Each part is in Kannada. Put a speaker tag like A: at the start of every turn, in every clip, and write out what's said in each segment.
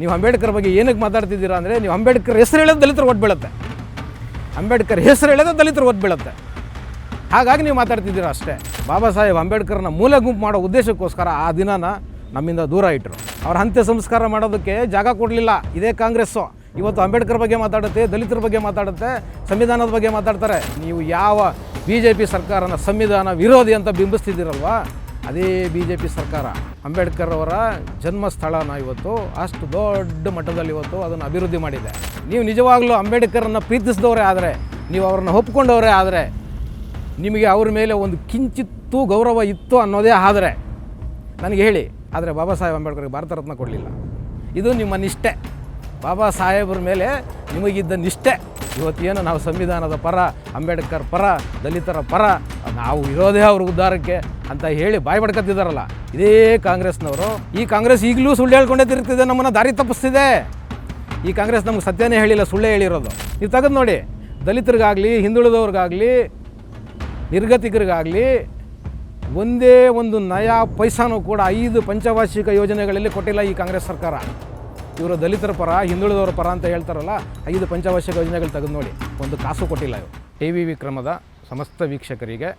A: ನೀವು ಅಂಬೇಡ್ಕರ್ ಬಗ್ಗೆ ಏನಕ್ಕೆ ಮಾತಾಡ್ತಿದ್ದೀರಾ ಅಂದರೆ ನೀವು ಅಂಬೇಡ್ಕರ್ ಹೆಸರು ಹೇಳೋದು ದಲಿತರು ಒಟ್ಟು ಬೀಳುತ್ತೆ. ಅಂಬೇಡ್ಕರ್ ಹೆಸರು ಹೇಳೋದು ದಲಿತರು ಒಟ್ಟು ಬೀಳುತ್ತೆ. ಹಾಗಾಗಿ ನೀವು ಮಾತಾಡ್ತಿದ್ದೀರಾ ಅಷ್ಟೇ. ಬಾಬಾ ಸಾಹೇಬ್ ಅಂಬೇಡ್ಕರ್ನ ಮೂಲ ಗುಂಪು ಮಾಡೋ ಉದ್ದೇಶಕ್ಕೋಸ್ಕರ ಆ ದಿನನ ನಮ್ಮಿಂದ ದೂರ ಇಟ್ಟರು ಅವ್ರ ಅಂತ್ಯ ಸಂಸ್ಕಾರ ಮಾಡೋದಕ್ಕೆ ಜಾಗ ಕೊಡಲಿಲ್ಲ. ಇದೇ ಕಾಂಗ್ರೆಸ್ಸು. ಇವತ್ತು ಅಂಬೇಡ್ಕರ್ ಬಗ್ಗೆ ಮಾತಾಡುತ್ತೆ, ದಲಿತರ ಬಗ್ಗೆ ಮಾತಾಡುತ್ತೆ, ಸಂವಿಧಾನದ ಬಗ್ಗೆ ಮಾತಾಡ್ತಾರೆ. ನೀವು ಯಾವ ಬಿ ಜೆ ಪಿ ಸರ್ಕಾರನ ಸಂವಿಧಾನ ವಿರೋಧಿ ಅಂತ ಬಿಂಬಿಸ್ತಿದ್ದೀರಲ್ವಾ? ಅದೇ ಬಿ ಜೆ ಪಿ ಸರ್ಕಾರ. ಅಂಬೇಡ್ಕರ್ ಅವರ ಜನ್ಮಸ್ಥಳನ ಇವತ್ತು, ಅಷ್ಟು ದೊಡ್ಡ ಮಟ್ಟದಲ್ಲಿ ಇವತ್ತು ಅದನ್ನು ಅಭಿವೃದ್ಧಿ ಮಾಡಿದೆ. ನೀವು ನಿಜವಾಗ್ಲೂ ಅಂಬೇಡ್ಕರನ್ನು ಪ್ರೀತಿಸಿದವರೇ ಆದರೆ, ನೀವು ಅವ್ರನ್ನ ಒಪ್ಕೊಂಡವರೇ ಆದರೆ, ನಿಮಗೆ ಅವ್ರ ಮೇಲೆ ಒಂದು ಕಿಂಚಿತ್ತೂ ಗೌರವ ಇತ್ತು ಅನ್ನೋದೇ ಆದರೆ, ನನಗೆ ಹೇಳಿ, ಆದರೆ ಬಾಬಾ ಸಾಹೇಬ್ ಅಂಬೇಡ್ಕರ್ಗೆ ಭಾರತ ರತ್ನ ಕೊಡಲಿಲ್ಲ. ಇದು ನಿಮ್ಮ ನಿಷ್ಠೆ. ಬಾಬಾ ಸಾಹೇಬ್ರ ಮೇಲೆ ನಿಮಗಿದ್ದ ನಿಷ್ಠೆ. ಇವತ್ತೇನು ನಾವು ಸಂವಿಧಾನದ ಪರ, ಅಂಬೇಡ್ಕರ್ ಪರ, ದಲಿತರ ಪರ ನಾವು ಇರೋದೇ ಅವ್ರ ಉದ್ಧಾರಕ್ಕೆ ಅಂತ ಹೇಳಿ ಬಾಯಿ ಬಡ್ಕತ್ತಿದ್ದಾರಲ್ಲ ಇದೇ ಕಾಂಗ್ರೆಸ್ನವರು. ಈ ಕಾಂಗ್ರೆಸ್ ಈಗಲೂ ಸುಳ್ಳು ಹೇಳ್ಕೊಂಡೇ ತಿರುಗ್ತಿದೆ, ನಮ್ಮನ್ನು ದಾರಿ ತಪ್ಪಿಸ್ತಿದೆ. ಈ ಕಾಂಗ್ರೆಸ್ ನಮ್ಗೆ ಸತ್ಯನೇ ಹೇಳಿಲ್ಲ, ಸುಳ್ಳೇ ಹೇಳಿರೋದು. ನೀವು ತೆಗೆದು ನೋಡಿ, ದಲಿತರಿಗಾಗಲಿ, ಹಿಂದುಳಿದವ್ರಿಗಾಗಲಿ, ನಿರ್ಗತಿಕರಿಗಾಗಲಿ, ಒಂದೇ ಒಂದು ನಯಾ ಪೈಸಾನೂ ಕೂಡ ಐದು ಪಂಚವಾರ್ಷಿಕ ಯೋಜನೆಗಳಲ್ಲಿ ಕೊಟ್ಟಿಲ್ಲ ಈ ಕಾಂಗ್ರೆಸ್ ಸರ್ಕಾರ. ಇವರು ದಲಿತರ ಪರ, ಹಿಂದುಳಿದವರ ಪರ ಅಂತ ಹೇಳ್ತಾರಲ್ಲ, ಐದು ಪಂಚವಾರ್ಷಿಕ ಯೋಜನೆಗಳು ತೆಗೆದು ನೋಡಿ. ಒಂದು ಕಾಸು ಕೊಟ್ಟಿಲ್ಲ ಇವರು. ಟಿ ವಿ ವಿಕ್ರಮದ ಸಮಸ್ತ ವೀಕ್ಷಕರಿಗೆ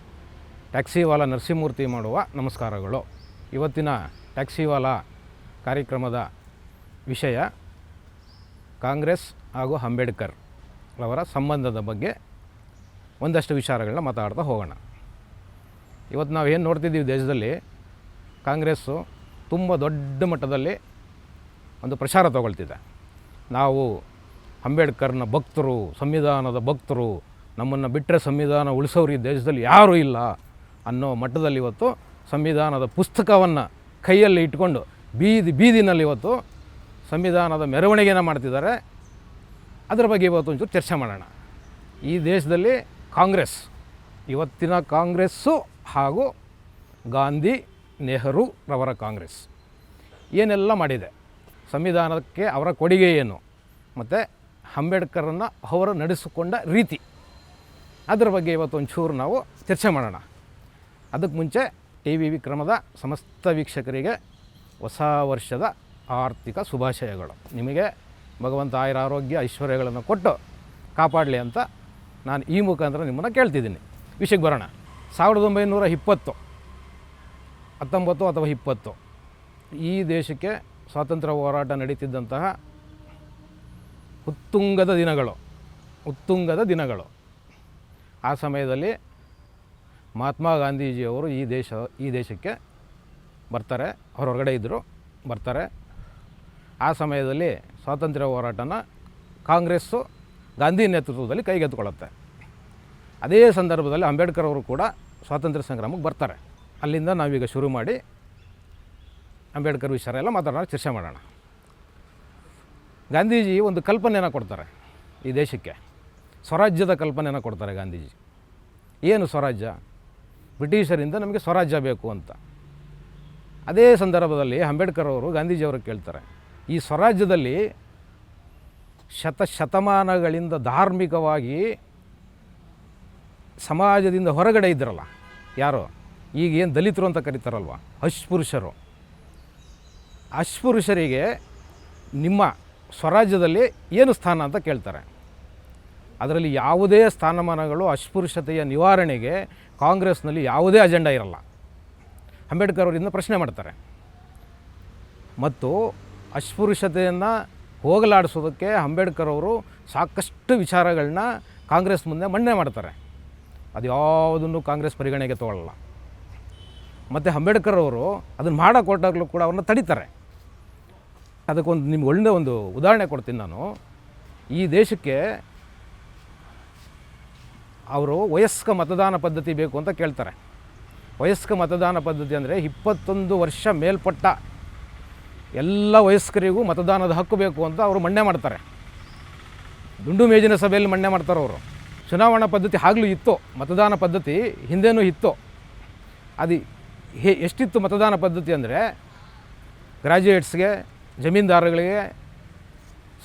A: ಟ್ಯಾಕ್ಸಿವಾಲ ನರಸಿಂಹಮೂರ್ತಿ ಮಾಡುವ ನಮಸ್ಕಾರಗಳು. ಇವತ್ತಿನ ಟ್ಯಾಕ್ಸಿವಾಲಾ ಕಾರ್ಯಕ್ರಮದ ವಿಷಯ ಕಾಂಗ್ರೆಸ್ ಹಾಗೂ ಅಂಬೇಡ್ಕರ್ ಅವರ ಸಂಬಂಧದ ಬಗ್ಗೆ ಒಂದಷ್ಟು ವಿಚಾರಗಳನ್ನ ಮಾತಾಡ್ತಾ ಹೋಗೋಣ. ಇವತ್ತು ನಾವು ಏನು ನೋಡ್ತಿದ್ದೀವಿ ದೇಶದಲ್ಲಿ, ಕಾಂಗ್ರೆಸ್ಸು ತುಂಬ ದೊಡ್ಡ ಮಟ್ಟದಲ್ಲಿ ಒಂದು ಪ್ರಚಾರ ತಗೊಳ್ತಿದೆ. ನಾವು ಅಂಬೇಡ್ಕರ್ನ ಭಕ್ತರು, ಸಂವಿಧಾನದ ಭಕ್ತರು, ನಮ್ಮನ್ನು ಬಿಟ್ಟರೆ ಸಂವಿಧಾನ ಉಳಿಸೋರು ಈ ದೇಶದಲ್ಲಿ ಯಾರೂ ಇಲ್ಲ. ಅನ್ನೋ ಮಟ್ಟದಲ್ಲಿ ಇವತ್ತು ಸಂವಿಧಾನದ ಪುಸ್ತಕವನ್ನು ಕೈಯಲ್ಲಿ ಇಟ್ಕೊಂಡು ಬೀದಿ, ಬೀದಿನಲ್ಲಿ ಇವತ್ತು ಸಂವಿಧಾನದ ಮೆರವಣಿಗೆನ ಮಾಡ್ತಿದ್ದಾರೆ. ಅದರ ಬಗ್ಗೆ ಇವತ್ತು ಒಂಚೂರು ಚರ್ಚೆ ಮಾಡೋಣ. ಈ ದೇಶದಲ್ಲಿ ಕಾಂಗ್ರೆಸ್, ಇವತ್ತಿನ ಕಾಂಗ್ರೆಸ್ಸು ಹಾಗೂ ಗಾಂಧಿ, ನೆಹರು ರವರ ಕಾಂಗ್ರೆಸ್. ಏನೆಲ್ಲ ಮಾಡಿದೆ? ಸಂವಿಧಾನಕ್ಕೆ ಅವರ ಕೊಡುಗೆ ಏನು? ಮತ್ತು ಅಂಬೇಡ್ಕರನ್ನು ಅವರು ನಡೆಸಿಕೊಂಡ ರೀತಿ. ಅದರ ಬಗ್ಗೆ ಇವತ್ತು ಒಂಚೂರು ನಾವು ಚರ್ಚೆ ಮಾಡೋಣ. ಅದಕ್ಕೆ ಮುಂಚೆ ಟಿ ವಿ ವಿಕ್ರಮದ ಸಮಸ್ತ ವೀಕ್ಷಕರಿಗೆ ಹೊಸ ವರ್ಷದ ಆರ್ಥಿಕ ಶುಭಾಶಯಗಳು. ನಿಮಗೆ ಭಗವಂತ ಆಯುರ ಆರೋಗ್ಯ ಐಶ್ವರ್ಯಗಳನ್ನು ಕೊಟ್ಟು ಕಾಪಾಡಲಿ ಅಂತ ನಾನು ಈ ಮುಖಾಂತರ ನಿಮ್ಮನ್ನು ಕೇಳ್ತಿದ್ದೀನಿ. ವಿಷಯಕ್ಕೆ ಬರೋಣ. ಸಾವಿರದ ಒಂಬೈನೂರ ಇಪ್ಪತ್ತು, ಹತ್ತೊಂಬತ್ತು ಅಥವಾ ಇಪ್ಪತ್ತು, ಈ ದೇಶಕ್ಕೆ ಸ್ವಾತಂತ್ರ್ಯ ಹೋರಾಟ ನಡೀತಿದ್ದಂತಹ ಉತ್ತುಂಗದ ದಿನಗಳು ಉತ್ತುಂಗದ ದಿನಗಳು. ಆ ಸಮಯದಲ್ಲಿ ಮಹಾತ್ಮ ಗಾಂಧೀಜಿಯವರು ಈ ದೇಶ, ಈ ದೇಶಕ್ಕೆ ಬರ್ತಾರೆ. ಅವ್ರ ಹೊರಗಡೆ ಇದ್ದರು ಬರ್ತಾರೆ. ಆ ಸಮಯದಲ್ಲಿ ಸ್ವಾತಂತ್ರ್ಯ ಹೋರಾಟನ ಕಾಂಗ್ರೆಸ್ಸು ಗಾಂಧಿ ನೇತೃತ್ವದಲ್ಲಿ ಕೈಗೆತ್ತಿಕೊಳ್ಳುತ್ತೆ. ಅದೇ ಸಂದರ್ಭದಲ್ಲಿ ಅಂಬೇಡ್ಕರ್ ಅವರು ಕೂಡ ಸ್ವಾತಂತ್ರ್ಯ ಸಂಗ್ರಾಮಕ್ಕೆ ಬರ್ತಾರೆ. ಅಲ್ಲಿಂದ ನಾವೀಗ ಶುರು ಮಾಡಿ ಅಂಬೇಡ್ಕರ್ ವಿಚಾರ ಎಲ್ಲ ಮಾತಾಡೋಣ ಚರ್ಚೆ ಮಾಡೋಣ. ಗಾಂಧೀಜಿ ಒಂದು ಕಲ್ಪನೆಯನ್ನು ಕೊಡ್ತಾರೆ ಈ ದೇಶಕ್ಕೆ. ಸ್ವರಾಜ್ಯದ ಕಲ್ಪನೆಯನ್ನು ಕೊಡ್ತಾರೆ ಗಾಂಧೀಜಿ. ಏನು ಸ್ವರಾಜ್ಯ? ಬ್ರಿಟಿಷರಿಂದ ನಮಗೆ ಸ್ವರಾಜ್ಯ ಬೇಕು ಅಂತ. ಅದೇ ಸಂದರ್ಭದಲ್ಲಿ ಅಂಬೇಡ್ಕರ್ ಅವರು ಗಾಂಧೀಜಿಯವರು ಕೇಳ್ತಾರೆ, ಈ ಸ್ವರಾಜ್ಯದಲ್ಲಿ ಶತ ಶತಮಾನಗಳಿಂದ ಧಾರ್ಮಿಕವಾಗಿ ಸಮಾಜದಿಂದ ಹೊರಗಡೆ ಇದ್ದರಲ್ಲ ಯಾರು? ಈಗ ಏನು ದಲಿತರು ಅಂತ ಕರೀತಾರಲ್ವ? ಅಶ್ಪುರುಷರು. ಅಶ್ಪುರುಷರಿಗೆ ನಿಮ್ಮ ಸ್ವರಾಜ್ಯದಲ್ಲಿ ಏನು ಸ್ಥಾನ ಅಂತ ಕೇಳ್ತಾರೆ. ಅದರಲ್ಲಿ ಯಾವುದೇ ಸ್ಥಾನಮಾನಗಳು ಅಸ್ಪೃಶ್ಯತೆಯ ನಿವಾರಣೆಗೆ ಕಾಂಗ್ರೆಸ್ನಲ್ಲಿ ಯಾವುದೇ ಅಜೆಂಡಾ ಇರಲ್ಲ. ಅಂಬೇಡ್ಕರ್ ಅವರಿಂದ ಪ್ರಶ್ನೆ ಮಾಡ್ತಾರೆ. ಮತ್ತು ಅಸ್ಪೃಶ್ಯತೆಯನ್ನು ಹೋಗಲಾಡಿಸೋದಕ್ಕೆ ಅಂಬೇಡ್ಕರ್ ಅವರು ಸಾಕಷ್ಟು ವಿಚಾರಗಳನ್ನ ಕಾಂಗ್ರೆಸ್ ಮುಂದೆ ಮಂಡನೆ ಮಾಡ್ತಾರೆ. ಅದು ಯಾವುದನ್ನು ಕಾಂಗ್ರೆಸ್ ಪರಿಗಣನೆಗೆ ತಗೊಳ್ಳಲ್ಲ. ಮತ್ತು ಅಂಬೇಡ್ಕರ್ ಅವರು ಅದನ್ನು ಮಾಡೋಕೊಟ್ಟಾಗಲೂ ಕೂಡ ಅವ್ರನ್ನ ತಡೀತಾರೆ. ಅದಕ್ಕೊಂದು ನಿಮ್ಗೆ ಒಳ್ಳೆ ಒಂದು ಉದಾಹರಣೆ ಕೊಡ್ತೀನಿ ನಾನು. ಈ ದೇಶಕ್ಕೆ ಅವರು ವಯಸ್ಕ ಮತದಾನ ಪದ್ಧತಿ ಬೇಕು ಅಂತ ಕೇಳ್ತಾರೆ. ವಯಸ್ಕ ಮತದಾನ ಪದ್ಧತಿ ಅಂದರೆ ಇಪ್ಪತ್ತೊಂದು ವರ್ಷ ಮೇಲ್ಪಟ್ಟ ಎಲ್ಲ ವಯಸ್ಕರಿಗೂ ಮತದಾನದ ಹಕ್ಕು ಬೇಕು ಅಂತ ಅವರು ಮಣ್ಣೆ ಮಾಡ್ತಾರೆ. ದುಂಡು ಮೇಜಿನ ಸಭೆಯಲ್ಲಿ ಮಣ್ಣೆ ಮಾಡ್ತಾರೆ ಅವರು. ಚುನಾವಣಾ ಪದ್ಧತಿ ಆಗಲೂ ಇತ್ತು, ಮತದಾನ ಪದ್ಧತಿ ಹಿಂದೆನೂ ಇತ್ತು. ಅದು ಹೇ ಎಷ್ಟಿತ್ತು ಮತದಾನ ಪದ್ಧತಿ ಅಂದರೆ ಗ್ರ್ಯಾಜುಯೇಟ್ಸ್ಗೆ ಜಮೀನ್ದಾರಗಳಿಗೆ,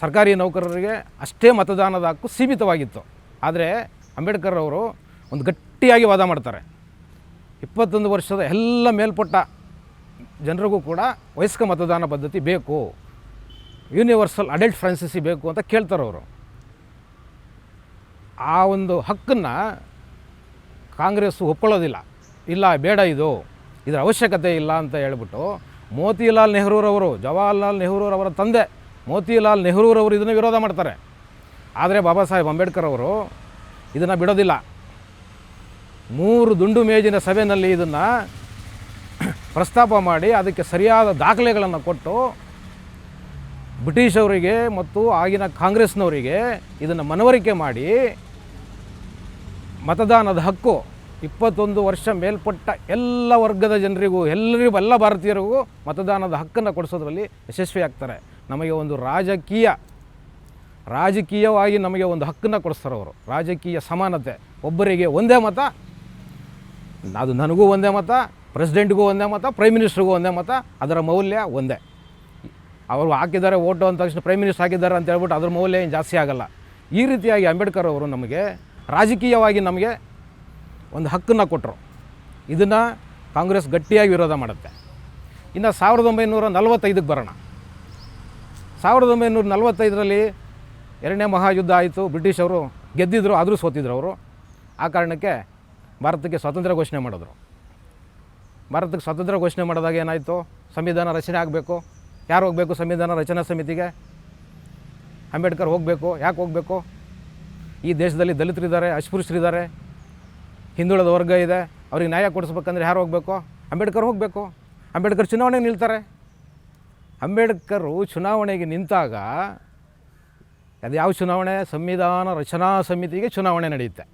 A: ಸರ್ಕಾರಿ ನೌಕರರಿಗೆ ಅಷ್ಟೇ ಮತದಾನದ ಹಕ್ಕು ಸೀಮಿತವಾಗಿತ್ತು. ಆದರೆ ಅಂಬೇಡ್ಕರ್ ಅವರು ಒಂದು ಗಟ್ಟಿಯಾಗಿ ವಾದ ಮಾಡ್ತಾರೆ. ಇಪ್ಪತ್ತೊಂದು ವರ್ಷದ ಎಲ್ಲ ಮೇಲ್ಪಟ್ಟ ಜನರಿಗೂ ಕೂಡ ವಯಸ್ಕ ಮತದಾನ ಪದ್ಧತಿ ಬೇಕು ಯೂನಿವರ್ಸಲ್ ಅಡಲ್ಟ್ ಫ್ರಾನ್ಸಿಸಿ ಬೇಕು ಅಂತ ಕೇಳ್ತಾರೆ ಅವರು. ಆ ಒಂದು ಹಕ್ಕನ್ನು ಕಾಂಗ್ರೆಸ್ಸು ಒಪ್ಕೊಳ್ಳೋದಿಲ್ಲ. ಇಲ್ಲ, ಬೇಡ ಇದು, ಇದರ ಅವಶ್ಯಕತೆ ಇಲ್ಲ ಅಂತ ಹೇಳ್ಬಿಟ್ಟು ಮೋತಿಲಾಲ್ ನೆಹರೂರವರು, ಜವಾಹರ್ಲಾಲ್ ನೆಹರೂರವರ ತಂದೆ ಮೋತಿಲಾಲ್ ನೆಹರೂರವರು ಇದನ್ನು ವಿರೋಧ ಮಾಡ್ತಾರೆ. ಆದರೆ ಬಾಬಾ ಸಾಹೇಬ್ ಅಂಬೇಡ್ಕರ್ ಅವರು ಇದನ್ನು ಬಿಡೋದಿಲ್ಲ. ಮೂರು ದುಂಡು ಮೇಜಿನ ಸಭೆಯಲ್ಲಿ ಇದನ್ನು ಪ್ರಸ್ತಾಪ ಮಾಡಿ ಅದಕ್ಕೆ ಸರಿಯಾದ ದಾಖಲೆಗಳನ್ನು ಕೊಟ್ಟು ಬ್ರಿಟಿಷವರಿಗೆ ಮತ್ತು ಆಗಿನ ಕಾಂಗ್ರೆಸ್ನವರಿಗೆ ಇದನ್ನು ಮನವರಿಕೆ ಮಾಡಿ ಮತದಾನದ ಹಕ್ಕು ಇಪ್ಪತ್ತೊಂದು ವರ್ಷ ಮೇಲ್ಪಟ್ಟ ಎಲ್ಲ ವರ್ಗದ ಜನರಿಗೂ, ಎಲ್ಲರಿಗೂ, ಎಲ್ಲ ಭಾರತೀಯರಿಗೂ ಮತದಾನದ ಹಕ್ಕನ್ನು ಕೊಡಿಸೋದ್ರಲ್ಲಿ ಯಶಸ್ವಿಯಾಗ್ತಾರೆ. ನಮಗೆ ಒಂದು ರಾಜಕೀಯ ರಾಜಕೀಯವಾಗಿ ನಮಗೆ ಒಂದು ಹಕ್ಕನ್ನು ಕೊಡಿಸ್ತಾರೆ ಅವರು. ರಾಜಕೀಯ ಸಮಾನತೆ. ಒಬ್ಬರಿಗೆ ಒಂದೇ ಮತ, ಅದು ನನಗೂ ಒಂದೇ ಮತ, ಪ್ರೆಸಿಡೆಂಟ್ಗೂ ಒಂದೇ ಮತ, ಪ್ರೈಮ್ ಮಿನಿಸ್ಟ್ರಿಗೂ ಒಂದೇ ಮತ, ಅದರ ಮೌಲ್ಯ ಒಂದೇ. ಅವರು ಹಾಕಿದ್ದಾರೆ ಓಟು ಅಂದ ತಕ್ಷಣ ಪ್ರೈಮ್ ಮಿನಿಸ್ಟರ್ ಹಾಕಿದ್ದಾರೆ ಅಂತ ಹೇಳ್ಬಿಟ್ಟು ಅದ್ರ ಮೌಲ್ಯ ಏನು ಜಾಸ್ತಿ ಆಗಲ್ಲ. ಈ ರೀತಿಯಾಗಿ ಅಂಬೇಡ್ಕರ್ ಅವರು ನಮಗೆ ರಾಜಕೀಯವಾಗಿ ನಮಗೆ ಒಂದು ಹಕ್ಕನ್ನು ಕೊಟ್ಟರು ಇದನ್ನು ಕಾಂಗ್ರೆಸ್ ಗಟ್ಟಿಯಾಗಿ ವಿರೋಧ ಮಾಡುತ್ತೆ. ಇನ್ನು ಸಾವಿರದ ಒಂಬೈನೂರ ನಲವತ್ತೈದಕ್ಕೆ ಬರೋಣ. ಸಾವಿರದ ಒಂಬೈನೂರ ನಲವತ್ತೈದರಲ್ಲಿ ಎರಡನೇ ಮಹಾಯುದ್ಧ ಆಯಿತು ಬ್ರಿಟಿಷವರು ಗೆದ್ದಿದ್ರು, ಆದರೂ ಸೋತಿದ್ರು ಅವರು. ಆ ಕಾರಣಕ್ಕೆ ಭಾರತಕ್ಕೆ ಸ್ವಾತಂತ್ರ್ಯ ಘೋಷಣೆ ಮಾಡಿದ್ರು. ಭಾರತಕ್ಕೆ ಸ್ವಾತಂತ್ರ್ಯ ಘೋಷಣೆ ಮಾಡಿದಾಗ ಏನಾಯಿತು? ಸಂವಿಧಾನ ರಚನೆ ಆಗಬೇಕು. ಯಾರು ಹೋಗಬೇಕು ಸಂವಿಧಾನ ರಚನಾ ಸಮಿತಿಗೆ? ಅಂಬೇಡ್ಕರ್ ಹೋಗಬೇಕು. ಯಾಕೆ ಹೋಗಬೇಕು? ಈ ದೇಶದಲ್ಲಿ ದಲಿತರಿದ್ದಾರೆ, ಅಸ್ಪೃಶ್ಯರಿದ್ದಾರೆ. ಹಿಂದುಳಿದ ವರ್ಗ ಇದೆ. ಅವ್ರಿಗೆ ನ್ಯಾಯ ಕೊಡಿಸ್ಬೇಕಂದ್ರೆ ಯಾರು ಹೋಗಬೇಕು? ಅಂಬೇಡ್ಕರ್ ಹೋಗಬೇಕು. ಅಂಬೇಡ್ಕರ್ ಚುನಾವಣೆಗೆ ನಿಲ್ತಾರೆ. ಅಂಬೇಡ್ಕರು ಚುನಾವಣೆಗೆ ನಿಂತಾಗ ಅದು ಯಾವ ಚುನಾವಣೆ? ಸಂವಿಧಾನ ರಚನಾ ಸಮಿತಿಗೆ ಚುನಾವಣೆ ನಡೆಯುತ್ತೆ.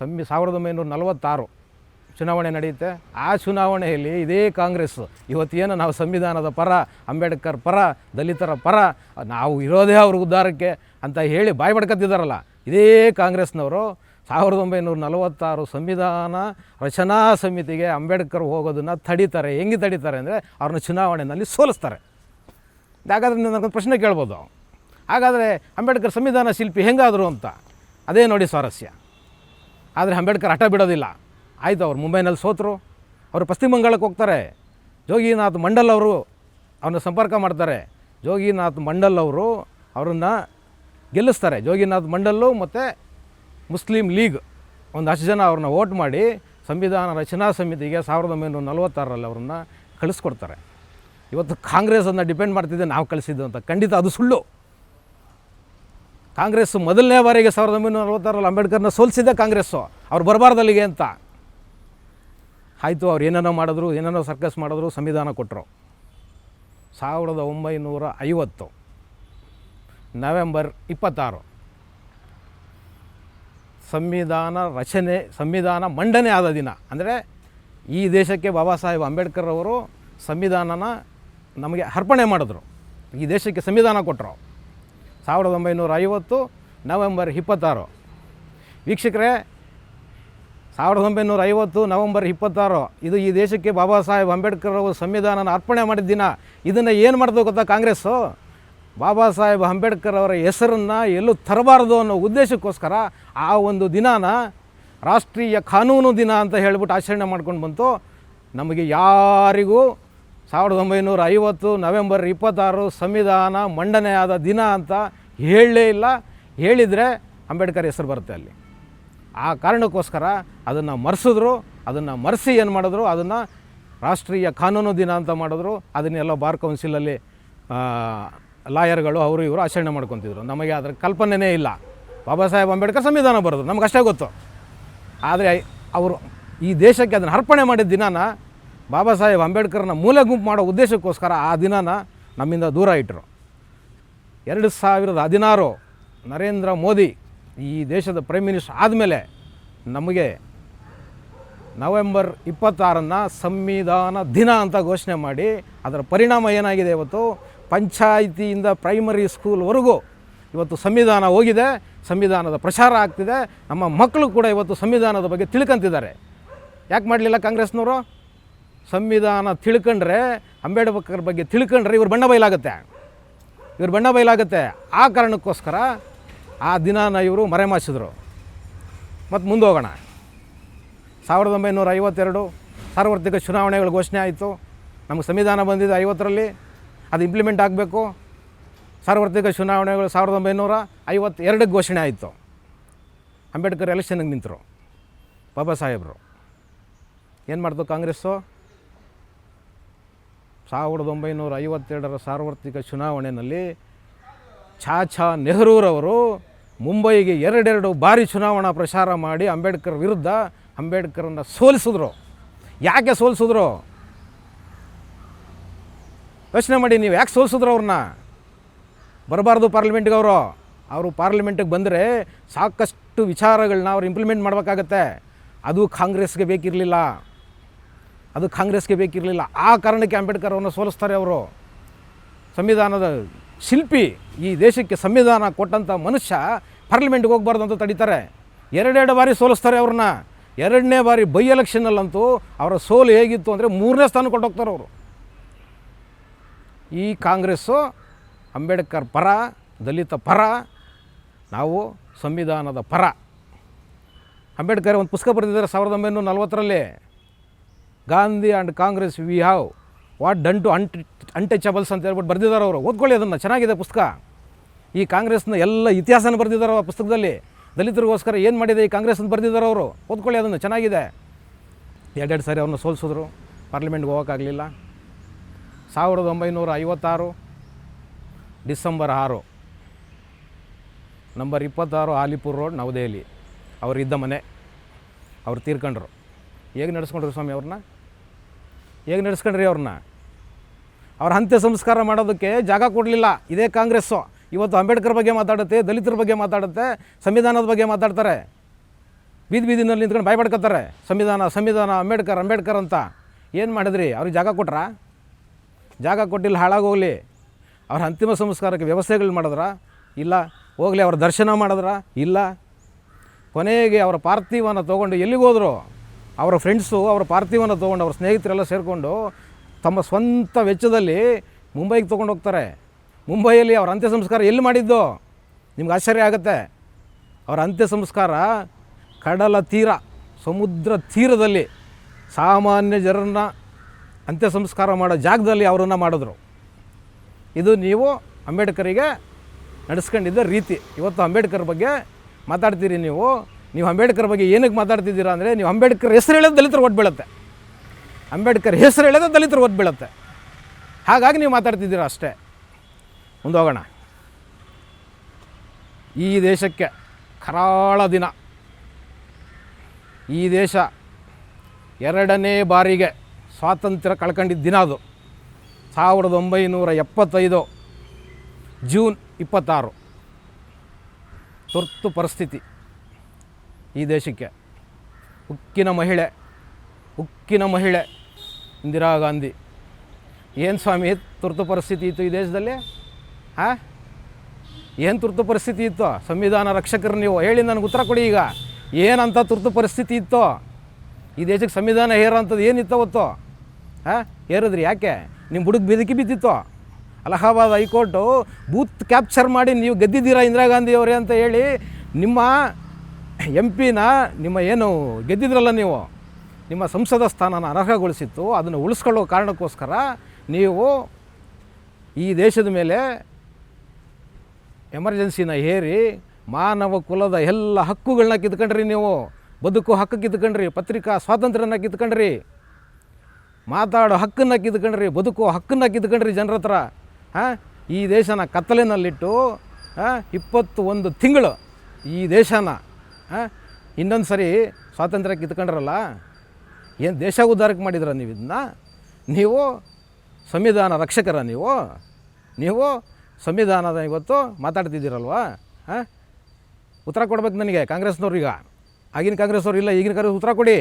A: ಸಂವಿ, ಸಾವಿರದ ಒಂಬೈನೂರ ನಲವತ್ತಾರು ಚುನಾವಣೆ ನಡೆಯುತ್ತೆ. ಆ ಚುನಾವಣೆಯಲ್ಲಿ ಇದೇ ಕಾಂಗ್ರೆಸ್, ಇವತ್ತೇನು ನಾವು ಸಂವಿಧಾನದ ಪರ, ಅಂಬೇಡ್ಕರ್ ಪರ, ದಲಿತರ ಪರ, ನಾವು ಇರೋದೇ ಅವ್ರ ಉದ್ಧಾರಕ್ಕೆ ಅಂತ ಹೇಳಿ ಬಾಯಿ ಬಡ್ಕತ್ತಿದ್ದಾರಲ್ಲ ಇದೇ ಕಾಂಗ್ರೆಸ್ನವರು ಸಾವಿರದ ಒಂಬೈನೂರ ನಲವತ್ತಾರು ಸಂವಿಧಾನ ರಚನಾ ಸಮಿತಿಗೆ ಅಂಬೇಡ್ಕರ್ ಹೋಗೋದನ್ನು ತಡೀತಾರೆ. ಹೆಂಗೆ ತಡೀತಾರೆ ಅಂದರೆ ಅವ್ರನ್ನ ಚುನಾವಣೆಯಲ್ಲಿ ಸೋಲಿಸ್ತಾರೆ. ಹಾಗಾದ್ರೆ ನನಗೊಂದು ಪ್ರಶ್ನೆ ಕೇಳ್ಬೋದು. ಹಾಗಾದರೆ ಅಂಬೇಡ್ಕರ್ ಸಂವಿಧಾನ ಶಿಲ್ಪಿ ಹೆಂಗಾದರು ಅಂತ? ಅದೇ ನೋಡಿ ಸ್ವಾರಸ್ಯ. ಆದರೆ ಅಂಬೇಡ್ಕರ್ ಹಠ ಬಿಡೋದಿಲ್ಲ. ಆಯಿತು, ಅವ್ರು ಮುಂಬೈನಲ್ಲಿ ಸೋತರು. ಅವರು ಪಶ್ಚಿಮ ಬಂಗಾಳಕ್ಕೆ ಹೋಗ್ತಾರೆ. ಜೋಗಿನಾಥ್ ಮಂಡಲ್ ಅವರು ಅವ್ರನ್ನ ಸಂಪರ್ಕ ಮಾಡ್ತಾರೆ. ಜೋಗಿನಾಥ್ ಮಂಡಲ್ ಅವರು ಅವರನ್ನು ಗೆಲ್ಲಿಸ್ತಾರೆ. ಜೋಗಿನಾಥ್ ಮಂಡಲ್ಲು ಮತ್ತು ಮುಸ್ಲಿಂ ಲೀಗ್ ಒಂದು ಅಷ್ಟು ಜನ ಅವ್ರನ್ನ ವೋಟ್ ಮಾಡಿ ಸಂವಿಧಾನ ರಚನಾ ಸಮಿತಿಗೆ ಸಾವಿರದ ಒಂಬೈನೂರ ನಲವತ್ತಾರರಲ್ಲಿ ಅವ್ರನ್ನ ಕಳಿಸ್ಕೊಡ್ತಾರೆ. ಇವತ್ತು ಕಾಂಗ್ರೆಸನ್ನು ಡಿಪೆಂಡ್ ಮಾಡ್ತಿದ್ದೆ ನಾವು ಕಳಿಸಿದ್ದು ಅಂತ. ಖಂಡಿತ ಅದು ಸುಳ್ಳು. ಕಾಂಗ್ರೆಸ್ ಮೊದಲನೇ ಬಾರಿಗೆ ಸಾವಿರದ ಒಂಬೈನೂರ ನಲವತ್ತಾರಲ್ಲಿ ಅಂಬೇಡ್ಕರ್ನ ಸೋಲಿಸಿದ್ದೆ ಕಾಂಗ್ರೆಸ್ಸು. ಅವ್ರು ಬರಬಾರ್ದಲ್ಲಿಗೆ ಅಂತ. ಆಯಿತು, ಅವ್ರು ಏನೇನೋ ಮಾಡಿದ್ರು, ಏನೇನೋ ಸರ್ಕಸ್ ಮಾಡಿದ್ರು, ಸಂವಿಧಾನ ಕೊಟ್ಟರು ಸಾವಿರದ ಒಂಬೈನೂರ ಐವತ್ತು ನವೆಂಬರ್ ಇಪ್ಪತ್ತಾರು. ಸಂವಿಧಾನ ರಚನೆ, ಸಂವಿಧಾನ ಮಂಡನೆ ಆದ ದಿನ. ಅಂದರೆ ಈ ದೇಶಕ್ಕೆ ಬಾಬಾ ಸಾಹೇಬ್ ಅಂಬೇಡ್ಕರ್ ಅವರು ಸಂವಿಧಾನನ ನಮಗೆ ಅರ್ಪಣೆ ಮಾಡಿದ್ರು. ಈ ದೇಶಕ್ಕೆ ಸಂವಿಧಾನ ಕೊಟ್ಟರು ಸಾವಿರದ ಒಂಬೈನೂರ ಐವತ್ತು ನವೆಂಬರ್ ಇಪ್ಪತ್ತಾರು. ವೀಕ್ಷಕರೇ, ಸಾವಿರದ ಒಂಬೈನೂರ ಐವತ್ತು ನವೆಂಬರ್ ಇಪ್ಪತ್ತಾರು, ಇದು ಈ ದೇಶಕ್ಕೆ ಬಾಬಾ ಸಾಹೇಬ್ ಅಂಬೇಡ್ಕರ್ ಅವರು ಸಂವಿಧಾನನ ಅರ್ಪಣೆ ಮಾಡಿದ ದಿನ. ಇದನ್ನು ಏನು ಮಾಡಿದ್ರು ಗೊತ್ತಾ ಕಾಂಗ್ರೆಸ್ಸು ಬಾಬಾ ಸಾಹೇಬ್ ಅಂಬೇಡ್ಕರ್ ಅವರ ಹೆಸರನ್ನು ಎಲ್ಲೂ ತರಬಾರದು ಅನ್ನೋ ಉದ್ದೇಶಕ್ಕೋಸ್ಕರ ಆ ಒಂದು ದಿನಾನ ರಾಷ್ಟ್ರೀಯ ಕಾನೂನು ದಿನ ಅಂತ ಹೇಳ್ಬಿಟ್ಟು ಆಚರಣೆ ಮಾಡ್ಕೊಂಡು ಬಂತು. ನಮಗೆ ಯಾರಿಗೂ ಸಾವಿರದ ಒಂಬೈನೂರ ಐವತ್ತು ನವೆಂಬರ್ ಇಪ್ಪತ್ತಾರು ಸಂವಿಧಾನ ಮಂಡನೆಯಾದ ದಿನ ಅಂತ ಹೇಳಲೇ ಇಲ್ಲ. ಹೇಳಿದರೆ ಅಂಬೇಡ್ಕರ್ ಹೆಸರು ಬರುತ್ತೆ ಅಲ್ಲಿ. ಆ ಕಾರಣಕ್ಕೋಸ್ಕರ ಅದನ್ನು ಮರೆಸಿದ್ರು, ಅದನ್ನು ಮರೆಸಿ ಏನು ಮಾಡಿದ್ರು, ಅದನ್ನು ರಾಷ್ಟ್ರೀಯ ಕಾನೂನು ದಿನ ಅಂತ ಮಾಡಿದ್ರು. ಅದನ್ನೆಲ್ಲ ಬಾರ್ ಕೌನ್ಸಿಲಲ್ಲಿ ಲಾಯರ್ಗಳು, ಅವರು ಇವರು ಆಚರಣೆ ಮಾಡ್ಕೊತಿದ್ರು. ನಮಗೆ ಅದರ ಕಲ್ಪನೆಯೇ ಇಲ್ಲ. ಬಾಬಾ ಸಾಹೇಬ್ ಅಂಬೇಡ್ಕರ್ ಸಂವಿಧಾನ ಬರೋದು ನಮ್ಗೆ ಅಷ್ಟೇ ಗೊತ್ತು. ಆದರೆ ಅವರು ಈ ದೇಶಕ್ಕೆ ಅದನ್ನು ಅರ್ಪಣೆ ಮಾಡಿದ ದಿನಾನ ಬಾಬಾ ಸಾಹೇಬ್ ಅಂಬೇಡ್ಕರ್ನ ಮೂಲೆ ಗುಂಪು ಮಾಡೋ ಉದ್ದೇಶಕ್ಕೋಸ್ಕರ ಆ ದಿನಾನ ನಮ್ಮಿಂದ ದೂರ ಇಟ್ಟರು ಎರಡು ಸಾವಿರದ ಹದಿನಾರು ನರೇಂದ್ರ ಮೋದಿ ಈ ದೇಶದ ಪ್ರೈಮ್ ಮಿನಿಸ್ಟರ್ ಆದಮೇಲೆ ನಮಗೆ ನವೆಂಬರ್ ಇಪ್ಪತ್ತಾರನ್ನು ಸಂವಿಧಾನ ದಿನ ಅಂತ ಘೋಷಣೆ ಮಾಡಿ ಅದರ ಪರಿಣಾಮ ಏನಾಗಿದೆ ಇವತ್ತು? ಪಂಚಾಯಿತಿಯಿಂದ ಪ್ರೈಮರಿ ಸ್ಕೂಲ್ವರೆಗೂ ಇವತ್ತು ಸಂವಿಧಾನ ಹೋಗಿದೆ, ಸಂವಿಧಾನದ ಪ್ರಚಾರ ಆಗ್ತಿದೆ, ನಮ್ಮ ಮಕ್ಕಳು ಕೂಡ ಇವತ್ತು ಸಂವಿಧಾನದ ಬಗ್ಗೆ ತಿಳ್ಕೊಂತಿದ್ದಾರೆ. ಯಾಕೆ ಮಾಡಲಿಲ್ಲ ಕಾಂಗ್ರೆಸ್ನವರು? ಸಂವಿಧಾನ ತಿಳ್ಕೊಂಡ್ರೆ, ಅಂಬೇಡ್ಕರ್ ಬಗ್ಗೆ ತಿಳ್ಕೊಂಡ್ರೆ ಇವರು ಬಣ್ಣ ಬಯಲಾಗುತ್ತೆ. ಇವ್ರ ಬಣ್ಣ ಬಯಲಾಗುತ್ತೆ ಆ ಕಾರಣಕ್ಕೋಸ್ಕರ ಆ ದಿನಾನ ಇವರು ಮರೆಮಾಚಿದ್ರು. ಮತ್ತು ಮುಂದೆ ಹೋಗೋಣ ಸಾವಿರದ ಒಂಬೈನೂರ ಐವತ್ತೆರಡು ಸಾರ್ವತ್ರಿಕ ಚುನಾವಣೆಗಳು ಘೋಷಣೆ ಆಯಿತು. ನಮಗೆ ಸಂವಿಧಾನ ಬಂದಿದೆ ಐವತ್ತರಲ್ಲಿ. ಅದು ಇಂಪ್ಲಿಮೆಂಟ್ ಆಗಬೇಕು. ಸಾರ್ವತ್ರಿಕ ಚುನಾವಣೆಗಳು ಸಾವಿರದ ಒಂಬೈನೂರ ಐವತ್ತೆರಡಕ್ಕೆ ಘೋಷಣೆ ಆಯಿತು. ಅಂಬೇಡ್ಕರ್ ಎಲೆಕ್ಷನ್ಗೆ ನಿಂತರು. ಬಾಬಾ ಸಾಹೇಬರು. ಏನು ಮಾಡ್ತು ಕಾಂಗ್ರೆಸ್ಸು? ಸಾವಿರದ ಒಂಬೈನೂರ ಐವತ್ತೆರಡರ ಸಾರ್ವತ್ರಿಕ ಚುನಾವಣೆಯಲ್ಲಿ ಚಾಚಾ ನೆಹರೂರವರು ಮುಂಬೈಗೆ ಎರಡೆರಡು ಬಾರಿ ಚುನಾವಣಾ ಪ್ರಚಾರ ಮಾಡಿ ಅಂಬೇಡ್ಕರ್ ವಿರುದ್ಧ ಅಂಬೇಡ್ಕರನ್ನು ಸೋಲಿಸಿದ್ರು. ಯಾಕೆ ಸೋಲಿಸಿದ್ರು? ಯೋಚನೆ ಮಾಡಿ ನೀವು ಯಾಕೆ ಸೋಲಿಸಿದ್ರು ಅವ್ರನ್ನ? ಬರಬಾರ್ದು ಪಾರ್ಲಿಮೆಂಟ್ಗೆ ಅವರು. ಅವರು ಪಾರ್ಲಿಮೆಂಟಿಗೆ ಬಂದರೆ ಸಾಕಷ್ಟು ವಿಚಾರಗಳನ್ನ ಅವ್ರು ಇಂಪ್ಲಿಮೆಂಟ್ ಮಾಡಬೇಕಾಗತ್ತೆ. ಅದು ಕಾಂಗ್ರೆಸ್ಗೆ ಬೇಕಿರಲಿಲ್ಲ. ಅದು ಕಾಂಗ್ರೆಸ್ಗೆ ಬೇಕಿರಲಿಲ್ಲ. ಆ ಕಾರಣಕ್ಕೆ ಅಂಬೇಡ್ಕರ್ ಅವರನ್ನು ಸೋಲಿಸ್ತಾರೆ ಅವರು. ಸಂವಿಧಾನದ ಶಿಲ್ಪಿ ಈ ದೇಶಕ್ಕೆ ಸಂವಿಧಾನ ಕೊಟ್ಟಂಥ ಮನುಷ್ಯ ಪಾರ್ಲಿಮೆಂಟ್ಗೆ ಹೋಗ್ಬಾರ್ದು ಅಂತ ತಡೀತಾರೆ. ಎರಡೆರಡು ಬಾರಿ ಸೋಲಿಸ್ತಾರೆ ಅವ್ರನ್ನ. ಎರಡನೇ ಬಾರಿ ಬೈ ಎಲೆಕ್ಷನಲ್ಲಂತೂ ಅವರ ಸೋಲು ಹೇಗಿತ್ತು ಅಂದರೆ ಮೂರನೇ ಸ್ಥಾನ ಕೊಟ್ಟೋಗ್ತಾರೆ ಅವರು. ಈ ಕಾಂಗ್ರೆಸ್ಸು ಅಂಬೇಡ್ಕರ್ ಪರ, ದಲಿತ ಪರ, ನಾವು ಸಂವಿಧಾನದ ಪರ. ಅಂಬೇಡ್ಕರ್ ಒಂದು ಪುಸ್ತಕ ಬರೆದಿದ್ದಾರೆ ಸಾವಿರದ ಒಂಬೈನೂರ ನಲ್ವತ್ತರಲ್ಲಿ. Gandhi and Congress, we have what done to and untouchables ಅಂತ ಹೇಳ್ಬಿಟ್ಟು ಬರೆದಿದ್ದಾರೆ ಅವರು. ಓದ್ಕೊಳ್ಳಿ ಅದನ್ನು, ಚೆನ್ನಾಗಿದೆ ಪುಸ್ತಕ. ಈ ಕಾಂಗ್ರೆಸ್ನ ಎಲ್ಲ ಇತಿಹಾಸನ ಬರೆದಿದ್ದಾರೆ ಆ ಪುಸ್ತಕದಲ್ಲಿ. ದಲಿತರಿಗೋಸ್ಕರ ಏನು ಮಾಡಿದೆ ಈ ಕಾಂಗ್ರೆಸ್ ಅಂತ ಬರೆದಿದ್ದಾರೆ ಅವರು. ಓದ್ಕೊಳ್ಳಿ ಅದನ್ನು, ಚೆನ್ನಾಗಿದೆ. ಎರಡೆರಡು ಸಾರಿ ಅವ್ರನ್ನ ಸೋಲಿಸಿದ್ರು. ಪಾರ್ಲಿಮೆಂಟ್ಗೆ ಹೋಗೋಕ್ಕಾಗಲಿಲ್ಲ. ಸಾವಿರದ ಒಂಬೈನೂರ ಐವತ್ತಾರು ಡಿಸೆಂಬರ್ ಆರು. ನಂಬರ್ ಇಪ್ಪತ್ತಾರು ಆಲಿಪುರ್ ರೋಡ್, ನವದೆಹಲಿ. ಅವರಿದ್ದ ಮನೆ. ಅವ್ರು ತೀರ್ಕೊಂಡ್ರು. ಹೇಗೆ ನಡೆಸ್ಕೊಂಡ್ರು ಸ್ವಾಮಿ ಅವ್ರನ್ನ? ಹೇಗೆ ನಡೆಸ್ಕೊಂಡ್ರಿ ಅವ್ರನ್ನ? ಅವ್ರ ಅಂತ್ಯ ಸಂಸ್ಕಾರ ಮಾಡೋದಕ್ಕೆ ಜಾಗ ಕೊಡಲಿಲ್ಲ. ಇದೇ ಕಾಂಗ್ರೆಸ್ಸು. ಇವತ್ತು ಅಂಬೇಡ್ಕರ್ ಬಗ್ಗೆ ಮಾತಾಡುತ್ತೆ, ದಲಿತರ ಬಗ್ಗೆ ಮಾತಾಡುತ್ತೆ, ಸಂವಿಧಾನದ ಬಗ್ಗೆ ಮಾತಾಡ್ತಾರೆ. ಬೀದಿ ಬೀದಿನಲ್ಲಿ ನಿಂತ್ಕೊಂಡು ಬಾಯ್ ಪಡ್ಕೊತಾರೆ ಸಂವಿಧಾನ ಸಂವಿಧಾನ, ಅಂಬೇಡ್ಕರ್ ಅಂಬೇಡ್ಕರ್ ಅಂತ. ಏನು ಮಾಡಿದ್ರಿ? ಅವ್ರಿಗೆ ಜಾಗ ಕೊಟ್ರ? ಜಾಗ ಕೊಟ್ಟಿಲ್ಲ, ಹಾಳಾಗೋಗಲಿ. ಅವ್ರ ಅಂತಿಮ ಸಂಸ್ಕಾರಕ್ಕೆ ವ್ಯವಸ್ಥೆಗಳು ಮಾಡಿದ್ರ? ಇಲ್ಲ. ಹೋಗಲಿ, ಅವ್ರ ದರ್ಶನ ಮಾಡಿದ್ರ? ಇಲ್ಲ. ಕೊನೆಗೆ ಅವರ ಪಾರ್ಥಿವನ ತೊಗೊಂಡು ಎಲ್ಲಿಗೆ ಹೋದರು? ಅವರ ಫ್ರೆಂಡ್ಸು ಅವರ ಪಾರ್ಥಿವನ ತೊಗೊಂಡು, ಅವ್ರ ಸ್ನೇಹಿತರೆಲ್ಲ ಸೇರಿಕೊಂಡು ತಮ್ಮ ಸ್ವಂತ ವೆಚ್ಚದಲ್ಲಿ ಮುಂಬೈಗೆ ತೊಗೊಂಡು ಹೋಗ್ತಾರೆ. ಮುಂಬೈಯಲ್ಲಿ ಅವ್ರ ಅಂತ್ಯ ಸಂಸ್ಕಾರ ಎಲ್ಲಿ ಮಾಡಿದ್ದು? ನಿಮ್ಗೆ ಆಶ್ಚರ್ಯ ಆಗುತ್ತೆ. ಅವರ ಅಂತ್ಯ ಸಂಸ್ಕಾರ ಕಡಲ ತೀರ, ಸಮುದ್ರ ತೀರದಲ್ಲಿ ಸಾಮಾನ್ಯ ಜನರನ್ನ ಅಂತ್ಯ ಸಂಸ್ಕಾರ ಮಾಡೋ ಜಾಗದಲ್ಲಿ ಅವರನ್ನು ಮಾಡಿದ್ರು. ಇದು ನೀವು ಅಂಬೇಡ್ಕರಿಗೆ ನಡೆಸ್ಕೊಂಡಿದ್ದ ರೀತಿ. ಇವತ್ತು ಅಂಬೇಡ್ಕರ್ ಬಗ್ಗೆ ಮಾತಾಡ್ತೀರಿ ನೀವು. ನೀವು ಅಂಬೇಡ್ಕರ್ ಬಗ್ಗೆ ಏನಕ್ಕೆ ಮಾತಾಡ್ತಿದ್ದೀರಾ ಅಂದರೆ ನೀವು ಅಂಬೇಡ್ಕರ್ ಹೆಸರು ಹೇಳೋದು ದಲಿತರು ಓಟ್ ಬೀಳುತ್ತೆ. ಅಂಬೇಡ್ಕರ್ ಹೆಸರು ಹೇಳೋದು ದಲಿತರು ಓಟ್ ಬೀಳುತ್ತೆ. ಹಾಗಾಗಿ ನೀವು ಮಾತಾಡ್ತಿದ್ದೀರಾ ಅಷ್ಟೇ. ಮುಂದೋಗೋಣ ಈ ದೇಶಕ್ಕೆ ಕರಾಳ ದಿನ. ಈ ದೇಶ ಎರಡನೇ ಬಾರಿಗೆ ಸ್ವಾತಂತ್ರ್ಯ ಕಳ್ಕೊಂಡಿದ್ದ ದಿನ ಅದು. ಸಾವಿರದ ಒಂಬೈನೂರ ಎಪ್ಪತ್ತೈದು ಜೂನ್ ಇಪ್ಪತ್ತಾರು. ತುರ್ತು ಪರಿಸ್ಥಿತಿ. ಈ ದೇಶಕ್ಕೆ. ಉಕ್ಕಿನ ಮಹಿಳೆ ಉಕ್ಕಿನ ಮಹಿಳೆ ಇಂದಿರಾ ಗಾಂಧಿ. ಏನು ಸ್ವಾಮಿ, ತುರ್ತು ಪರಿಸ್ಥಿತಿ ಇತ್ತು ಈ ದೇಶದಲ್ಲಿ? ಹಾಂ? ಏನು ತುರ್ತು ಪರಿಸ್ಥಿತಿ ಇತ್ತು? ಸಂವಿಧಾನ ರಕ್ಷಕರು ನೀವು ಹೇಳಿ ನನಗೆ ಉತ್ತರ ಕೊಡಿ ಈಗ. ಏನಂತ ತುರ್ತು ಪರಿಸ್ಥಿತಿ ಇತ್ತು? ಈ ದೇಶಕ್ಕೆ ಸಂವಿಧಾನ ಹೇರೋಂಥದ್ದು ಏನಿತ್ತು ಅವತ್ತು ಹಾಂ? ಹೇರಿದ್ರಿ ಯಾಕೆ? ನಿಮ್ಮ ಬುಡಕ್ಕೆ ಬೆದಕಿ ಬಿದ್ದಿತ್ತು? ಅಲಹಾಬಾದ್ ಹೈಕೋರ್ಟು ಬೂತ್ ಕ್ಯಾಪ್ಚರ್ ಮಾಡಿ ನೀವು ಗೆದ್ದಿದ್ದೀರಾ ಇಂದಿರಾ ಗಾಂಧಿ ಅವರೇ ಅಂತ ಹೇಳಿ ನಿಮ್ಮ ಎಂ ಪಿನ ನಿಮ್ಮ ಏನು ಗೆದ್ದಿದ್ರಲ್ಲ ನೀವು? ನಿಮ್ಮ ಸಂಸದ ಸ್ಥಾನನ ಅನರ್ಹಗೊಳಿಸಿತ್ತು, ಅದನ್ನು ಉಳಿಸ್ಕೊಳ್ಳೋ ಕಾರಣಕ್ಕೋಸ್ಕರ ನೀವು ಈ ದೇಶದ ಮೇಲೆ ಎಮರ್ಜೆನ್ಸಿನ ಹೇರಿ ಮಾನವ ಕುಲದ ಎಲ್ಲ ಹಕ್ಕುಗಳನ್ನ ಕಿತ್ಕೊಂಡ್ರಿ ನೀವು. ಬದುಕು ಹಕ್ಕು ಕಿತ್ಕೊಂಡ್ರಿ, ಪತ್ರಿಕಾ ಸ್ವಾತಂತ್ರ್ಯನ ಕಿತ್ಕೊಂಡ್ರಿ. ಮಾತಾಡೋ ಹಕ್ಕನ್ನು ಕಿತ್ಕೊಂಡ್ರಿ ಬದುಕು ಹಕ್ಕನ್ನು ಕಿತ್ಕೊಂಡ್ರಿ ಜನರ ಹತ್ರ. ಹಾಂ, ಈ ದೇಶನ ಕತ್ತಲಿನಲ್ಲಿಟ್ಟು, ಹಾಂ ಇಪ್ಪತ್ತು ಒಂದು ತಿಂಗಳು ಈ ದೇಶನ ಹಾಂ? ಇನ್ನೊಂದು ಸರಿ ಸ್ವಾತಂತ್ರ್ಯ ಕಿತ್ಕೊಂಡ್ರಲ್ಲ ಏನು ದೇಶ ಉದ್ಧಾರಕ್ಕೆ ಮಾಡಿದ್ರ ನೀವು ಇದನ್ನ ನೀವು ಸಂವಿಧಾನ ರಕ್ಷಕರ ನೀವು? ನೀವು ಸಂವಿಧಾನದ ಇವತ್ತು ಮಾತಾಡ್ತಿದ್ದೀರಲ್ವಾ? ಹಾಂ? ಉತ್ತರ ಕೊಡ್ಬೇಕು ನನಗೆ ಕಾಂಗ್ರೆಸ್ನವ್ರೀಗ ಆಗಿನ ಕಾಂಗ್ರೆಸ್ನವ್ರು ಇಲ್ಲ, ಈಗಿನ ಕಾಂಗ್ರೆಸ್ ಉತ್ತರ ಕೊಡಿ.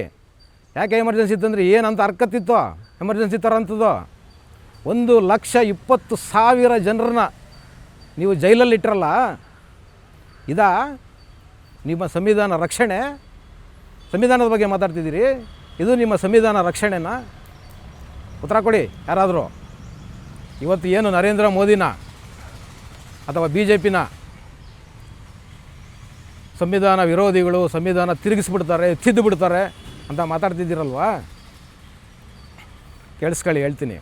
A: ಯಾಕೆ ಎಮರ್ಜೆನ್ಸಿ ಇತ್ತಂದ್ರೆ ಏನಂತ ಅರ್ಕತ್ತಿತ್ತು ಎಮರ್ಜೆನ್ಸಿ ಥರ ಅಂಥದ್ದು ಒಂದು ಲಕ್ಷ ಇಪ್ಪತ್ತು ಸಾವಿರ ಜನರನ್ನ ನೀವು ಜೈಲಲ್ಲಿ ಇಟ್ಟರಲ್ಲ ಇದಾ ನಿಮ್ಮ ಸಂವಿಧಾನ ರಕ್ಷಣೆ, ಸಂವಿಧಾನದ ಬಗ್ಗೆ ಮಾತಾಡ್ತಿದ್ದೀರಿ. ಇದು ನಿಮ್ಮ ಸಂವಿಧಾನ ರಕ್ಷಣೆನಾ? ಉತ್ತರ ಕೊಡಿ, ಯಾರಾದರೂ. ಇವತ್ತು ಏನು ನರೇಂದ್ರ ಮೋದಿನ ಅಥವಾ ಬಿ ಜೆ ಪಿನ ಸಂವಿಧಾನ ವಿರೋಧಿಗಳು ಸಂವಿಧಾನ ತಿರುಗಿಸ್ಬಿಡ್ತಾರೆ ತಿದ್ದು ಬಿಡ್ತಾರೆ ಅಂತ ಮಾತಾಡ್ತಿದ್ದೀರಲ್ವಾ? ಕೇಳಿಸ್ಕೊಳ್ಳಿ, ಹೇಳ್ತೀನಿ.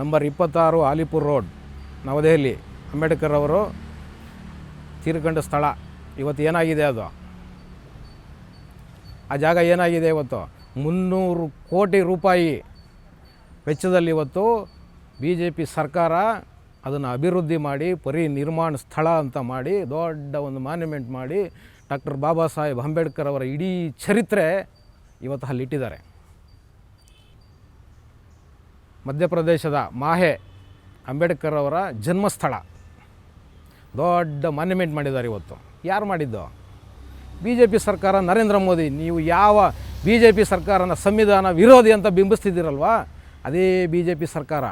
A: ನಂಬರ್ ಇಪ್ಪತ್ತಾರು ಆಲಿಪುರ್ ರೋಡ್, ನವದೆಹಲಿ. ಅಂಬೇಡ್ಕರ್ ಅವರು ತೀರ್ಕೊಂಡ ಸ್ಥಳ. ಇವತ್ತು ಏನಾಗಿದೆ ಅದು? ಆ ಜಾಗ ಏನಾಗಿದೆ ಇವತ್ತು? ಮುನ್ನೂರು ಕೋಟಿ ರೂಪಾಯಿ ವೆಚ್ಚದಲ್ಲಿ ಇವತ್ತು ಬಿ ಜೆ ಪಿ ಸರ್ಕಾರ ಅದನ್ನು ಅಭಿವೃದ್ಧಿ ಮಾಡಿ ಪರಿ ನಿರ್ಮಾಣ ಸ್ಥಳ ಅಂತ ಮಾಡಿ, ದೊಡ್ಡ ಒಂದು ಮಾನ್ಯುಮೆಂಟ್ ಮಾಡಿ ಡಾಕ್ಟರ್ ಬಾಬಾ ಸಾಹೇಬ್ ಅಂಬೇಡ್ಕರ್ ಅವರ ಇಡೀ ಚರಿತ್ರೆ ಇವತ್ತು ಅಲ್ಲಿಟ್ಟಿದ್ದಾರೆ. ಮಧ್ಯಪ್ರದೇಶದ ಮಾಹೆ ಅಂಬೇಡ್ಕರ್ ಅವರ ಜನ್ಮಸ್ಥಳ. ದೊಡ್ಡ ಮಾನ್ಯುಮೆಂಟ್ ಮಾಡಿದ್ದಾರೆ ಇವತ್ತು. ಯಾರು ಮಾಡಿದ್ದು? ಬಿ ಜೆ ಪಿ ಸರ್ಕಾರ ನರೇಂದ್ರ ಮೋದಿ. ನೀವು ಯಾವ ಬಿ ಜೆ ಪಿ ಸರ್ಕಾರನ ಸಂವಿಧಾನ ವಿರೋಧಿ ಅಂತ ಬಿಂಬಿಸ್ತಿದ್ದೀರಲ್ವಾ? ಅದೇ ಬಿ ಜೆ ಪಿ ಸರ್ಕಾರ.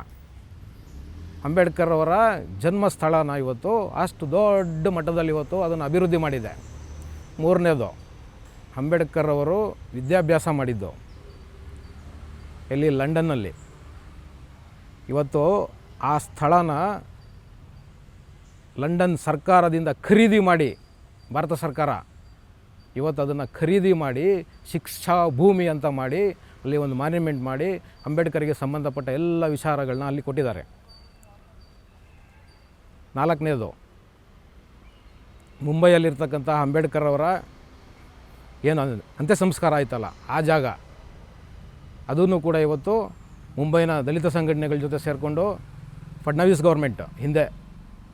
A: ಅಂಬೇಡ್ಕರ್ ಅವರ ಜನ್ಮಸ್ಥಳನ ಇವತ್ತು ಅಷ್ಟು ದೊಡ್ಡ ಮಟ್ಟದಲ್ಲಿ ಇವತ್ತು ಅದನ್ನು ಅಭಿವೃದ್ಧಿ ಮಾಡಿದೆ. ಮೂರನೇದು, ಅಂಬೇಡ್ಕರ್ ಅವರು ವಿದ್ಯಾಭ್ಯಾಸ ಮಾಡಿದ್ದು. ಎಲ್ಲಿ? ಲಂಡನ್ನಲ್ಲಿ. ಇವತ್ತು ಆ ಸ್ಥಳನ ಲಂಡನ್ ಸರ್ಕಾರದಿಂದ ಖರೀದಿ ಮಾಡಿ, ಭಾರತ ಸರ್ಕಾರ ಇವತ್ತು ಅದನ್ನು ಖರೀದಿ ಮಾಡಿ, ಶಿಕ್ಷಾ ಭೂಮಿ ಅಂತ ಮಾಡಿ, ಅಲ್ಲಿ ಒಂದು ಮಾನ್ಯುಮೆಂಟ್ ಮಾಡಿ, ಅಂಬೇಡ್ಕರ್ಗೆ ಸಂಬಂಧಪಟ್ಟ ಎಲ್ಲ ವಿಚಾರಗಳನ್ನ ಅಲ್ಲಿ ಕೊಟ್ಟಿದ್ದಾರೆ. ನಾಲ್ಕನೇದು, ಮುಂಬೈಯಲ್ಲಿರ್ತಕ್ಕಂಥ ಅಂಬೇಡ್ಕರ್ ಅವರ ಏನು ಅಂತ್ಯ ಸಂಸ್ಕಾರ ಆಯ್ತಲ್ಲ, ಆ ಜಾಗ. ಅದನ್ನು ಕೂಡ ಇವತ್ತು ಮುಂಬೈನ ದಲಿತ ಸಂಘಟನೆಗಳ ಜೊತೆ ಸೇರಿಕೊಂಡು, ಫಡ್ನವೀಸ್ ಗೌರ್ಮೆಂಟ್ ಹಿಂದೆ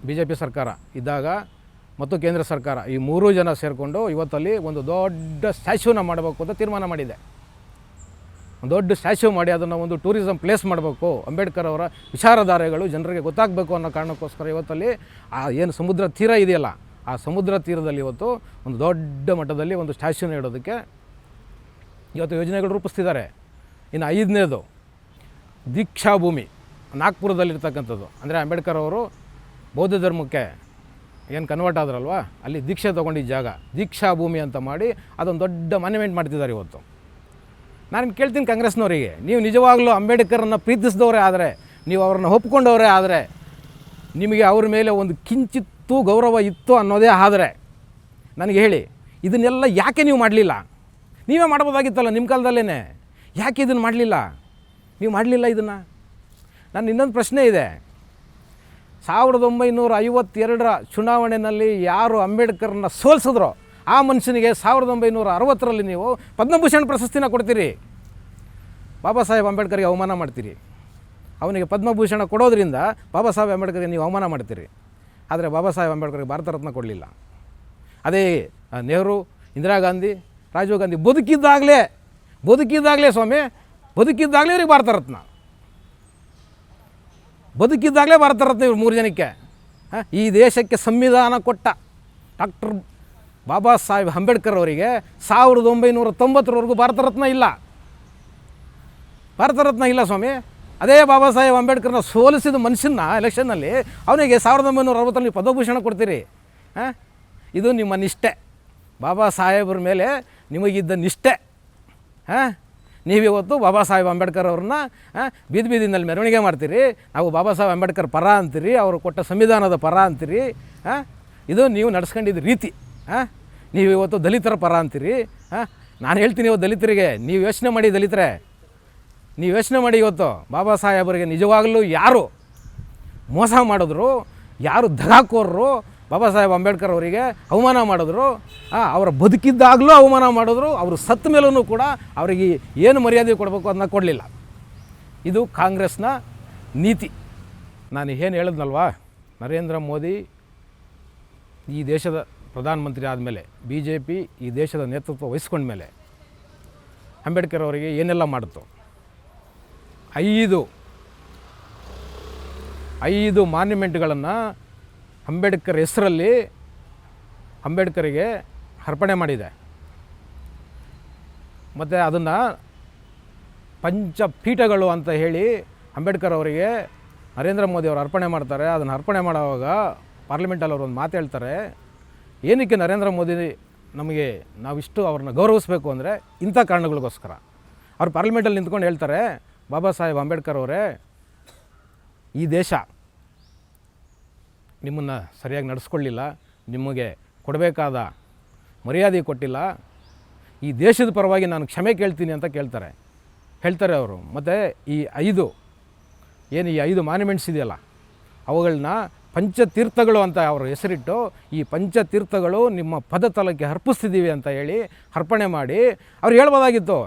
A: ಬಿ ಜೆ ಪಿ ಸರ್ಕಾರ ಇದ್ದಾಗ ಮತ್ತು ಕೇಂದ್ರ ಸರ್ಕಾರ ಈ ಮೂರೂ ಜನ ಸೇರಿಕೊಂಡು ಇವತ್ತಲ್ಲಿ ಒಂದು ದೊಡ್ಡ ಸ್ಟ್ಯಾಚ್ಯೂನ ಮಾಡಬೇಕು ಅಂತ ತೀರ್ಮಾನ ಮಾಡಿದೆ. ಒಂದು ದೊಡ್ಡ ಸ್ಟ್ಯಾಚ್ಯೂ ಮಾಡಿ ಅದನ್ನು ಒಂದು ಟೂರಿಸಮ್ ಪ್ಲೇಸ್ ಮಾಡಬೇಕು. ಅಂಬೇಡ್ಕರ್ ಅವರ ವಿಚಾರಧಾರೆಗಳು ಜನರಿಗೆ ಗೊತ್ತಾಗಬೇಕು ಅನ್ನೋ ಕಾರಣಕ್ಕೋಸ್ಕರ ಇವತ್ತಲ್ಲಿ ಆ ಏನು ಸಮುದ್ರ ತೀರ ಇದೆಯಲ್ಲ, ಆ ಸಮುದ್ರ ತೀರದಲ್ಲಿ ಇವತ್ತು ಒಂದು ದೊಡ್ಡ ಮಟ್ಟದಲ್ಲಿ ಒಂದು ಸ್ಟ್ಯಾಚ್ಯೂನ ಇಡೋದಕ್ಕೆ ಇವತ್ತು ಯೋಜನೆಗಳು ರೂಪಿಸ್ತಿದ್ದಾರೆ. ಇನ್ನು ಐದನೇದು ದೀಕ್ಷಾಭೂಮಿ, ನಾಗ್ಪುರದಲ್ಲಿರ್ತಕ್ಕಂಥದ್ದು. ಅಂದರೆ ಅಂಬೇಡ್ಕರ್ ಅವರು ಬೌದ್ಧ ಧರ್ಮಕ್ಕೆ ಏನು ಕನ್ವರ್ಟ್ ಆದ್ರಲ್ವ? ಅಲ್ಲಿ ದೀಕ್ಷೆ ತೊಗೊಂಡಿದ್ದ ಜಾಗ. ದೀಕ್ಷಾ ಭೂಮಿ ಅಂತ ಮಾಡಿ ಅದೊಂದು ದೊಡ್ಡ ಮಾನ್ಯುಮೆಂಟ್ ಮಾಡ್ತಿದ್ದಾರೆ ಇವತ್ತು. ನಾನು ಕೇಳ್ತೀನಿ ಕಾಂಗ್ರೆಸ್ನವರಿಗೆ. ನೀವು ನಿಜವಾಗ್ಲೂ ಅಂಬೇಡ್ಕರನ್ನು ಪ್ರೀತಿಸಿದವರೇ ಆದರೆ, ನೀವು ಅವ್ರನ್ನ ಒಪ್ಕೊಂಡವರೇ ಆದರೆ, ನಿಮಗೆ ಅವ್ರ ಮೇಲೆ ಒಂದು ಕಿಂಚಿತ್ತೂ ಗೌರವ ಇತ್ತು ಅನ್ನೋದೇ ಆದರೆ, ನನಗೆ ಹೇಳಿ, ಇದನ್ನೆಲ್ಲ ಯಾಕೆ ನೀವು ಮಾಡಲಿಲ್ಲ? ನೀವೇ ಮಾಡ್ಬೋದಾಗಿತ್ತಲ್ಲ ನಿಮ್ಮ ಕಾಲದಲ್ಲೇ ಯಾಕೆ ಇದನ್ನು ಮಾಡಲಿಲ್ಲ? ನೀವು ಮಾಡಲಿಲ್ಲ ಇದನ್ನು? ನನ್ನ ಇನ್ನೊಂದು ಪ್ರಶ್ನೆ ಇದೆ. ಸಾವಿರದ ಒಂಬೈನೂರ ಐವತ್ತೆರಡರ ಚುನಾವಣೆಯಲ್ಲಿ ಯಾರು ಅಂಬೇಡ್ಕರ್ನ ಸೋಲಿಸಿದ್ರೋ ಆ ಮನುಷ್ಯನಿಗೆ ಸಾವಿರದ ಒಂಬೈನೂರ ಅರವತ್ತರಲ್ಲಿ ನೀವು ಪದ್ಮಭೂಷಣ್ ಪ್ರಶಸ್ತಿನ ಕೊಡ್ತೀರಿ. ಬಾಬಾ ಸಾಹೇಬ್ ಅಂಬೇಡ್ಕರ್ಗೆ ಅವಮಾನ ಮಾಡ್ತೀರಿ. ಅವನಿಗೆ ಪದ್ಮಭೂಷಣ ಕೊಡೋದ್ರಿಂದ ಬಾಬಾ ಸಾಹೇಬ್ ಅಂಬೇಡ್ಕರ್ಗೆ ನೀವು ಅವಮಾನ ಮಾಡ್ತೀರಿ. ಆದರೆ ಬಾಬಾ ಸಾಹೇಬ್ ಅಂಬೇಡ್ಕರ್ಗೆ ಭಾರತ ರತ್ನ ಕೊಡಲಿಲ್ಲ. ಅದೇ ನೆಹರು, ಇಂದಿರಾ ಗಾಂಧಿ, ರಾಜೀವ್ ಗಾಂಧಿ ಬದುಕಿದ್ದಾಗಲೇ ಬದುಕಿದ್ದಾಗಲೇ ಸ್ವಾಮಿ, ಬದುಕಿದ್ದಾಗಲೇ ಅವ್ರಿಗೆ ಭಾರತ ರತ್ನ. ಬದುಕಿದ್ದಾಗಲೇ ಭಾರತ ರತ್ನ ಇವ್ರು ಮೂರು ಜನಕ್ಕೆ. ಈ ದೇಶಕ್ಕೆ ಸಂವಿಧಾನ ಕೊಟ್ಟ ಡಾಕ್ಟರ್ ಬಾಬಾ ಸಾಹೇಬ್ ಅಂಬೇಡ್ಕರ್ ಅವರಿಗೆ ಸಾವಿರದ ಒಂಬೈನೂರ ತೊಂಬತ್ತರವರೆಗೂ ಭಾರತ ರತ್ನ ಇಲ್ಲ. ಭಾರತ ರತ್ನ ಇಲ್ಲ ಸ್ವಾಮಿ. ಅದೇ ಬಾಬಾ ಸಾಹೇಬ್ ಅಂಬೇಡ್ಕರ್ನ ಸೋಲಿಸಿದ ಮನುಷ್ಯನ ಎಲೆಕ್ಷನ್ನಲ್ಲಿ ಅವನಿಗೆ ಸಾವಿರದ ಒಂಬೈನೂರ ಅರವತ್ತರಲ್ಲಿ ಪದಭೂಷಣ ಕೊಡ್ತೀರಿ. ಹಾಂ? ಇದು ನಿಮ್ಮ ನಿಷ್ಠೆ. ಬಾಬಾ ಸಾಹೇಬ್ರ ಮೇಲೆ ನಿಮಗಿದ್ದ ನಿಷ್ಠೆ. ಹಾಂ? ನೀವಿವತ್ತು ಬಾಬಾ ಸಾಹೇಬ್ ಅಂಬೇಡ್ಕರ್ ಅವ್ರನ್ನ ಬೀದಿ ಬೀದಿನಲ್ಲಿ ಮೆರವಣಿಗೆ ಮಾಡ್ತೀರಿ. ನಾವು ಬಾಬಾ ಸಾಹೇಬ್ ಅಂಬೇಡ್ಕರ್ ಪರ ಅಂತೀರಿ, ಅವರು ಕೊಟ್ಟ ಸಂವಿಧಾನದ ಪರ ಅಂತೀರಿ ಇದು ನೀವು ನಡೆಸ್ಕೊಂಡಿದ್ದ ರೀತಿ ನೀವು ಇವತ್ತು ದಲಿತರ ಪರ ಅಂತೀರಿ ನಾನು ಹೇಳ್ತೀನಿ ಇವತ್ತು ದಲಿತರಿಗೆ, ನೀವು ಯೋಚನೆ ಮಾಡಿ ದಲಿತರೆ. ನೀವು ಯೋಚನೆ ಮಾಡಿ ಇವತ್ತು, ಬಾಬಾ ಸಾಹೇಬರಿಗೆ ನಿಜವಾಗಲೂ ಯಾರು ಮೋಸ ಮಾಡಿದ್ರು, ಯಾರು ದಗಾಕೋರರು ಬಾಬಾ ಸಾಹೇಬ್ ಅಂಬೇಡ್ಕರ್ ಅವರಿಗೆ ಅವಮಾನ ಮಾಡಿದ್ರು. ಅವರ ಬದುಕಿದ್ದಾಗಲೂ ಅವಮಾನ ಮಾಡಿದ್ರು. ಅವರು ಸತ್ತ ಮೇಲೂ ಕೂಡ ಅವರಿಗೆ ಏನು ಮರ್ಯಾದೆ ಕೊಡಬೇಕು ಅದನ್ನ ಕೊಡಲಿಲ್ಲ. ಇದು ಕಾಂಗ್ರೆಸ್ನ ನೀತಿ. ನಾನು ಏನು ಹೇಳಿದ್ನಲ್ವಾ? ನರೇಂದ್ರ ಮೋದಿ ಈ ದೇಶದ ಪ್ರಧಾನಮಂತ್ರಿ ಆದಮೇಲೆ ಬಿ ಜೆ ಪಿ ಈ ದೇಶದ ನೇತೃತ್ವ ವಹಿಸ್ಕೊಂಡ್ಮೇಲೆ ಅಂಬೇಡ್ಕರ್ ಅವರಿಗೆ ಏನೆಲ್ಲ ಮಾಡಿತು? ಐದು ಐದು ಮಾನ್ಯುಮೆಂಟ್ಗಳನ್ನು ಅಂಬೇಡ್ಕರ್ ಹೆಸರಲ್ಲಿ ಅಂಬೇಡ್ಕರಿಗೆ ಅರ್ಪಣೆ ಮಾಡಿದೆ. ಮತ್ತು ಅದನ್ನು ಪಂಚಪೀಠಗಳು ಅಂತ ಹೇಳಿ ಅಂಬೇಡ್ಕರ್ ಅವರಿಗೆ ನರೇಂದ್ರ ಮೋದಿ ಅವರು ಅರ್ಪಣೆ ಮಾಡ್ತಾರೆ. ಅದನ್ನು ಅರ್ಪಣೆ ಮಾಡುವಾಗ ಪಾರ್ಲಿಮೆಂಟಲ್ಲಿ ಅವರು ಒಂದು ಮಾತು ಹೇಳ್ತಾರೆ. ಏನಕ್ಕೆ ನರೇಂದ್ರ ಮೋದಿ ನಮಗೆ ನಾವಿಷ್ಟು ಅವ್ರನ್ನ ಗೌರವಿಸಬೇಕು ಅಂದರೆ ಇಂಥ ಕಾರಣಗಳಿಗೋಸ್ಕರ. ಅವ್ರು ಪಾರ್ಲಿಮೆಂಟಲ್ಲಿ ನಿಂತ್ಕೊಂಡು ಹೇಳ್ತಾರೆ, ಬಾಬಾ ಸಾಹೇಬ್ ಅಂಬೇಡ್ಕರ್ ಅವರೇ, ಈ ದೇಶ ನಿಮ್ಮನ್ನು ಸರಿಯಾಗಿ ನಡೆಸ್ಕೊಳ್ಳಿಲ್ಲ, ನಿಮಗೆ ಕೊಡಬೇಕಾದ ಮರ್ಯಾದೆ ಕೊಟ್ಟಿಲ್ಲ, ಈ ದೇಶದ ಪರವಾಗಿ ನಾನು ಕ್ಷಮೆ ಕೇಳ್ತೀನಿ ಅಂತ ಕೇಳ್ತಾರೆ. ಹೇಳ್ತಾರೆ ಅವರು. ಮತ್ತು ಈ ಐದು, ಏನು ಈ ಐದು ಮಾನ್ಯುಮೆಂಟ್ಸ್ ಇದೆಯಲ್ಲ ಅವುಗಳನ್ನ ಪಂಚತೀರ್ಥಗಳು ಅಂತ ಅವರು ಹೆಸರಿಟ್ಟು, ಈ ಪಂಚತೀರ್ಥಗಳು ನಿಮ್ಮ ಪದ ತಲಕ್ಕೆ ಅರ್ಪಿಸ್ತಿದ್ದೀವಿ ಅಂತ ಹೇಳಿ ಅರ್ಪಣೆ ಮಾಡಿ, ಅವ್ರು ಹೇಳ್ಬೋದಾಗಿತ್ತು.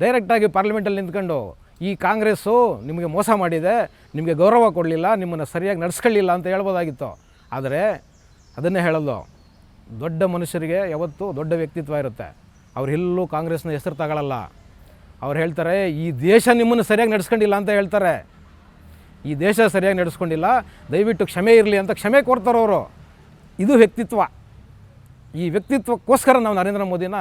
A: ಡೈರೆಕ್ಟಾಗಿ ಪಾರ್ಲಿಮೆಂಟಲ್ಲಿ ನಿಂತ್ಕೊಂಡು ಈ ಕಾಂಗ್ರೆಸ್ಸು ನಿಮಗೆ ಮೋಸ ಮಾಡಿದೆ, ನಿಮಗೆ ಗೌರವ ಕೊಡಲಿಲ್ಲ, ನಿಮ್ಮನ್ನು ಸರಿಯಾಗಿ ನಡೆಸ್ಕೊಳ್ಳಿಲ್ಲ ಅಂತ ಹೇಳ್ಬೋದಾಗಿತ್ತು. ಆದರೆ ಅದನ್ನೇ ಹೇಳೋದು, ದೊಡ್ಡ ಮನುಷ್ಯರಿಗೆ ಯಾವತ್ತೂ ದೊಡ್ಡ ವ್ಯಕ್ತಿತ್ವ ಇರುತ್ತೆ. ಅವ್ರು ಎಲ್ಲೂ ಕಾಂಗ್ರೆಸ್ನ ಹೆಸರು ತಗೊಳ್ಳಲ್ಲ ಅವ್ರು ಹೇಳ್ತಾರೆ, ಈ ದೇಶ ನಿಮ್ಮನ್ನು ಸರಿಯಾಗಿ ನಡೆಸ್ಕೊಂಡಿಲ್ಲ ಅಂತ ಹೇಳ್ತಾರೆ. ಈ ದೇಶ ಸರಿಯಾಗಿ ನಡೆಸ್ಕೊಂಡಿಲ್ಲ, ದಯವಿಟ್ಟು ಕ್ಷಮೆ ಇರಲಿ ಅಂತ ಕ್ಷಮೆ ಕೋರ್ತಾರೆ ಅವರು. ಇದು ವ್ಯಕ್ತಿತ್ವ. ಈ ವ್ಯಕ್ತಿತ್ವಕ್ಕೋಸ್ಕರ ನಾವು ನರೇಂದ್ರ ಮೋದಿನ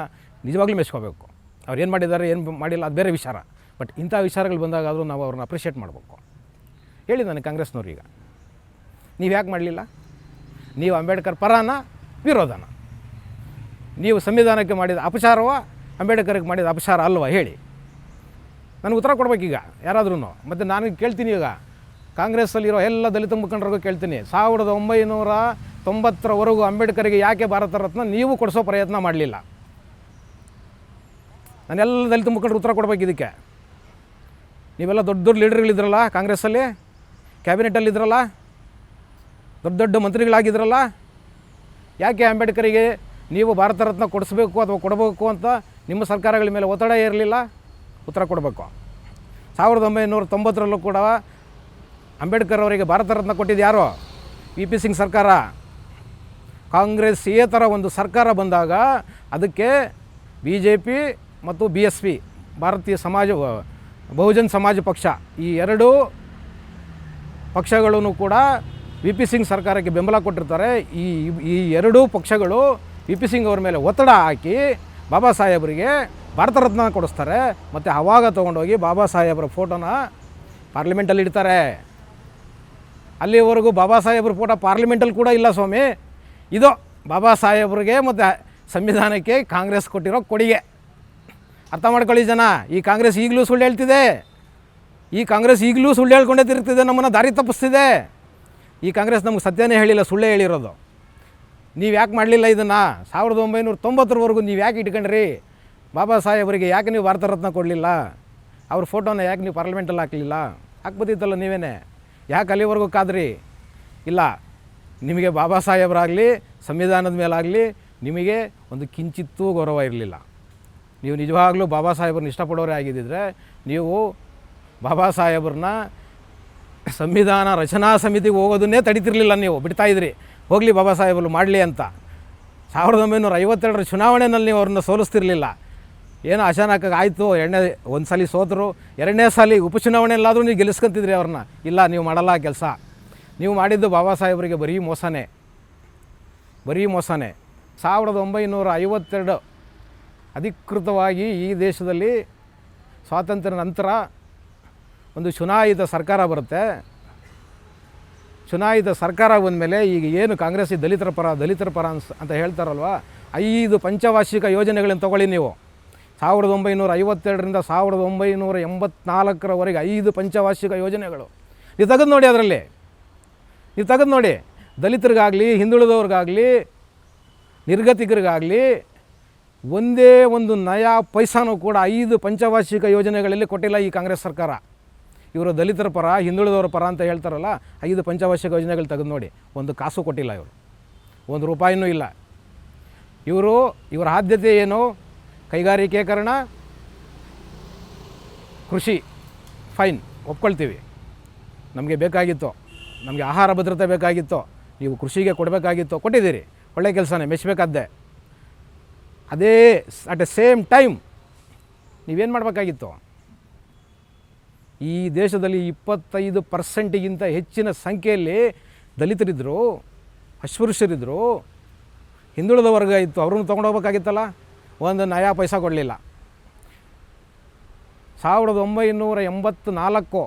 A: ನಿಜವಾಗ್ಲೂ ಮೆಚ್ಕೋಬೇಕು. ಅವ್ರು ಏನು ಮಾಡಿದ್ದಾರೆ, ಏನು ಮಾಡಿಲ್ಲ, ಅದು ಬೇರೆ ವಿಚಾರ. ಬಟ್ ಇಂಥ ವಿಚಾರಗಳು ಬಂದಾಗಾದರೂ ನಾವು ಅವ್ರನ್ನ ಅಪ್ರಿಷಿಯೇಟ್ ಮಾಡಬೇಕು. ಹೇಳಿ ನನಗೆ ಕಾಂಗ್ರೆಸ್ನವ್ರೀಗ ನೀವು ಯಾಕೆ ಮಾಡಲಿಲ್ಲ? ನೀವು ಅಂಬೇಡ್ಕರ್ ಪರಾನ, ವಿರೋಧನ. ನೀವು ಸಂವಿಧಾನಕ್ಕೆ ಮಾಡಿದ ಅಪಚಾರವ, ಅಂಬೇಡ್ಕರ್ಗೆ ಮಾಡಿದ ಅಪಚಾರ ಅಲ್ವಾ? ಹೇಳಿ. ನನಗೆ ಉತ್ತರ ಕೊಡಬೇಕೀಗ ಯಾರಾದ್ರೂ ಮತ್ತು ನಾನು ಕೇಳ್ತೀನಿ ಈಗ. ಕಾಂಗ್ರೆಸ್ಸಲ್ಲಿರೋ ಎಲ್ಲ ದಲಿತ ಮುಖಂಡರಿಗೂ ಕೇಳ್ತೀನಿ. ಸಾವಿರದ ಒಂಬೈನೂರ ತೊಂಬತ್ತರವರೆಗೂ ಅಂಬೇಡ್ಕರ್ಗೆ ಯಾಕೆ ಭಾರತ ರತ್ನ ನೀವು ಕೊಡಿಸೋ ಪ್ರಯತ್ನ ಮಾಡಲಿಲ್ಲ? ನಾನೆಲ್ಲ ದಲಿತ ಮುಖಂಡರು ಉತ್ತರ ಕೊಡ್ಬೇಕು ಇದಕ್ಕೆ. ನೀವೆಲ್ಲ ದೊಡ್ಡ ದೊಡ್ಡ ಲೀಡರ್ಗಳಿದ್ರಲ್ಲ ಕಾಂಗ್ರೆಸ್ಸಲ್ಲಿ? ಕ್ಯಾಬಿನೆಟಲ್ಲಿದ್ರಲ್ಲ ದೊಡ್ಡ ದೊಡ್ಡ ಮಂತ್ರಿಗಳಾಗಿದ್ರಲ್ಲ? ಯಾಕೆ ಅಂಬೇಡ್ಕರಿಗೆ ನೀವು ಭಾರತ ರತ್ನ ಕೊಡಿಸ್ಬೇಕು ಅಥವಾ ಕೊಡಬೇಕು ಅಂತ ನಿಮ್ಮ ಸರ್ಕಾರಗಳ ಮೇಲೆ ಒತ್ತಡ ಇರಲಿಲ್ಲ ಉತ್ತರ ಕೊಡಬೇಕು. ಸಾವಿರದ ಒಂಬೈನೂರ ತೊಂಬತ್ತರಲ್ಲೂ ಕೂಡ ಅಂಬೇಡ್ಕರ್ ಅವರಿಗೆ ಭಾರತ ರತ್ನ ಕೊಟ್ಟಿದ್ದು ಯಾರು? ವಿ ಪಿ ಸಿಂಗ್ ಸರ್ಕಾರ. ಕಾಂಗ್ರೆಸ್ ಥರ ಒಂದು ಸರ್ಕಾರ ಬಂದಾಗ ಅದಕ್ಕೆ ಬಿ ಜೆ ಪಿ ಮತ್ತು B S P, Bharatiya Samaj Bahujan ಸಮಾಜ ಪಕ್ಷ, ಈ ಎರಡೂ ಪಕ್ಷಗಳೂ ಕೂಡ ವಿ ಪಿ ಸಿಂಗ್ ಸರ್ಕಾರಕ್ಕೆ ಬೆಂಬಲ ಕೊಟ್ಟಿರ್ತಾರೆ. ಈ ಈ ಎರಡೂ ಪಕ್ಷಗಳು ವಿ ಪಿ ಸಿಂಗ್ ಅವ್ರ ಮೇಲೆ ಒತ್ತಡ ಹಾಕಿ ಬಾಬಾ ಸಾಹೇಬರಿಗೆ ಭಾರತ ರತ್ನ ಕೊಡಿಸ್ತಾರೆ. ಮತ್ತು ಆವಾಗ ತೊಗೊಂಡೋಗಿ ಬಾಬಾ ಸಾಹೇಬರ ಫೋಟೋನ ಪಾರ್ಲಿಮೆಂಟಲ್ಲಿ ಇಡ್ತಾರೆ. ಅಲ್ಲಿವರೆಗೂ ಬಾಬಾ ಸಾಹೇಬ್ರ ಫೋಟೋ ಪಾರ್ಲಿಮೆಂಟಲ್ಲಿ ಕೂಡ ಇಲ್ಲ ಸ್ವಾಮಿ. ಇದು ಬಾಬಾ ಸಾಹೇಬ್ರಿಗೆ ಮತ್ತು ಸಂವಿಧಾನಕ್ಕೆ ಕಾಂಗ್ರೆಸ್ ಕೊಟ್ಟಿರೋ ಕೊಡುಗೆ. ಅರ್ಥ ಮಾಡ್ಕೊಳ್ಳಿ ಜನ, ಈ ಕಾಂಗ್ರೆಸ್ ಈಗಲೂ ಸುಳ್ಳು ಹೇಳ್ತಿದೆ. ಈ ಕಾಂಗ್ರೆಸ್ ಈಗಲೂ ಸುಳ್ಳು ಹೇಳ್ಕೊಂಡೇ ತಿರುಗ್ತಿದೆ, ನಮ್ಮನ್ನು ದಾರಿ ತಪ್ಪಿಸ್ತಿದೆ. ಈ ಕಾಂಗ್ರೆಸ್ ನಮ್ಗೆ ಸತ್ಯನೇ ಹೇಳಿಲ್ಲ, ಸುಳ್ಳೇ ಹೇಳಿರೋದು. ನೀವು ಯಾಕೆ ಮಾಡಲಿಲ್ಲ ಇದನ್ನು? ಸಾವಿರದ ಒಂಬೈನೂರ ತೊಂಬತ್ತರವರೆಗೂ ನೀವು ಯಾಕೆ ಇಟ್ಕೊಂಡ್ರಿ? ಬಾಬಾ ಸಾಹೇಬರಿಗೆ ಯಾಕೆ ನೀವು ಭಾರತ ರತ್ನ ಕೊಡಲಿಲ್ಲ? ಅವ್ರ ಫೋಟೋನ ಯಾಕೆ ನೀವು ಪಾರ್ಲಿಮೆಂಟಲ್ಲಿ ಹಾಕಲಿಲ್ಲ? ಹಾಕ್ಬೋದಿತ್ತಲ್ಲ ನೀವೇ ಯಾಕೆ ಅಲ್ಲಿವರೆಗೂ ಕಾದ್ರಿ? ಇಲ್ಲ, ನಿಮಗೆ ಬಾಬಾ ಸಾಹೇಬರಾಗಲಿ, ಸಂವಿಧಾನದ ಮೇಲಾಗಲಿ ನಿಮಗೆ ಒಂದು ಕಿಂಚಿತ್ತೂ ಗೌರವ ಇರಲಿಲ್ಲ. ನೀವು ನಿಜವಾಗ್ಲೂ ಬಾಬಾ ಸಾಹೇಬ್ರನ್ನ ಇಷ್ಟಪಡೋರೇ ಆಗಿದ್ದರೆ ನೀವು ಬಾಬಾ ಸಾಹೇಬ್ರನ್ನ ಸಂವಿಧಾನ ರಚನಾ ಸಮಿತಿಗೆ ಹೋಗೋದನ್ನೇ ತಡಿತಿರ್ಲಿಲ್ಲ ನೀವು. ಬಿಡ್ತಾ ಇದ್ರಿ. ಹೋಗಲಿ ಬಾಬಾ ಸಾಹೇಬರು, ಮಾಡಲಿ ಅಂತ. ಸಾವಿರದ ಒಂಬೈನೂರ ಐವತ್ತೆರಡರ ಚುನಾವಣೆಯಲ್ಲಿ ನೀವು ಅವ್ರನ್ನ ಸೋಲಿಸ್ತಿರ್ಲಿಲ್ಲ. ಏನು ಅಚಾನಕ್ ಆಯಿತು, ಎರಡನೇ ಒಂದು ಸಲ ಸೋತರು, ಎರಡನೇ ಸಲ ಉಪಚುನಾವಣೆಯಲ್ಲಾದರೂ ನೀವು ಗೆಲ್ಲಿಸ್ಕೊಂತಿದ್ರಿ ಅವ್ರನ್ನ. ಇಲ್ಲ, ನೀವು ಮಾಡಲ್ಲ ಕೆಲಸ. ನೀವು ಮಾಡಿದ್ದು ಬಾಬಾ ಸಾಹೇಬರಿಗೆ ಬರೀ ಮೋಸನೇ. ಬರೀ ಮೋಸನೇ. ಸಾವಿರದ ಒಂಬೈನೂರ ಐವತ್ತೆರಡು ಅಧಿಕೃತವಾಗಿ ಈ ದೇಶದಲ್ಲಿ ಸ್ವಾತಂತ್ರ್ಯ ನಂತರ ಒಂದು ಚುನಾಯಿತ ಸರ್ಕಾರ ಬರುತ್ತೆ. ಚುನಾಯಿತ ಸರ್ಕಾರ ಬಂದಮೇಲೆ ಈಗ ಏನು ಕಾಂಗ್ರೆಸ್ ದಲಿತರ ಪರ ದಲಿತರ ಪರ ಅನ್ಸ್, ಅಂತ ಹೇಳ್ತಾರಲ್ವ? ಐದು ಪಂಚವಾರ್ಷಿಕ ಯೋಜನೆಗಳನ್ನು ತಗೊಳ್ಳಿ ನೀವು. ಸಾವಿರದ ಒಂಬೈನೂರ ಐವತ್ತೆರಡರಿಂದ ಸಾವಿರದ ಒಂಬೈನೂರ ಎಂಬತ್ನಾಲ್ಕರವರೆಗೆ ಐದು ಪಂಚವಾರ್ಷಿಕ ಯೋಜನೆಗಳು. ನೀವು ತೆಗೆದು ನೋಡಿ ಅದರಲ್ಲಿ. ನೀವು ತೆಗೆದು ನೋಡಿ. ದಲಿತರಿಗಾಗಲಿ, ಹಿಂದುಳಿದವ್ರಿಗಾಗಲಿ, ನಿರ್ಗತಿಕರಿಗಾಗಲಿ ಒಂದೇ ಒಂದು ನಯಾ ಪೈಸಾನೂ ಕೂಡ ಐದು ಪಂಚವಾರ್ಷಿಕ ಯೋಜನೆಗಳಲ್ಲಿ ಕೊಟ್ಟಿಲ್ಲ ಈ ಕಾಂಗ್ರೆಸ್ ಸರ್ಕಾರ. ಇವರು ದಲಿತರ ಪರ, ಹಿಂದುಳಿದವರ ಪರ ಅಂತ ಹೇಳ್ತಾರಲ್ಲ, ಐದು ಪಂಚವಾರ್ಷಿಕ ಯೋಜನೆಗಳು ತೆಗೆದು ನೋಡಿ, ಒಂದು ಕಾಸು ಕೊಟ್ಟಿಲ್ಲ ಇವರು. ಒಂದು ರೂಪಾಯಿನೂ ಇಲ್ಲ. ಇವರು, ಇವರ ಆದ್ಯತೆ ಏನು? ಕೈಗಾರಿಕೀಕರಣ, ಕೃಷಿ, ಫೈನ್, ಒಪ್ಕೊಳ್ತೀವಿ. ನಮಗೆ ಬೇಕಾಗಿತ್ತು, ನಮಗೆ ಆಹಾರ ಭದ್ರತೆ ಬೇಕಾಗಿತ್ತು, ನೀವು ಕೃಷಿಗೆ ಕೊಡಬೇಕಾಗಿತ್ತು, ಕೊಟ್ಟಿದ್ದೀರಿ. ಒಳ್ಳೆ ಕೆಲಸನೇ ಮೆಚ್ಚಬೇಕಾದ್ದೆ ಅದೇ ಅಟ್ ಎ ಸೇಮ್ ಟೈಮ್ ನೀವೇನು ಮಾಡಬೇಕಾಗಿತ್ತು? ಈ ದೇಶದಲ್ಲಿ ಇಪ್ಪತ್ತೈದು ಪರ್ಸೆಂಟಿಗಿಂತ ಹೆಚ್ಚಿನ ಸಂಖ್ಯೆಯಲ್ಲಿ ದಲಿತರಿದ್ದರು ಅಸ್ಪೃಶ್ಯರಿದ್ದರು ಹಿಂದುಳಿದ ವರ್ಗ ಇತ್ತು, ಅವ್ರನ್ನ ತೊಗೊಂಡೋಗ್ಬೇಕಾಗಿತ್ತಲ್ಲ ಒಂದು ನಯಾ ಪೈಸಾ ಕೊಡಲಿಲ್ಲ. ಸಾವಿರದ ಒಂಬೈನೂರ ಎಂಬತ್ನಾಲ್ಕು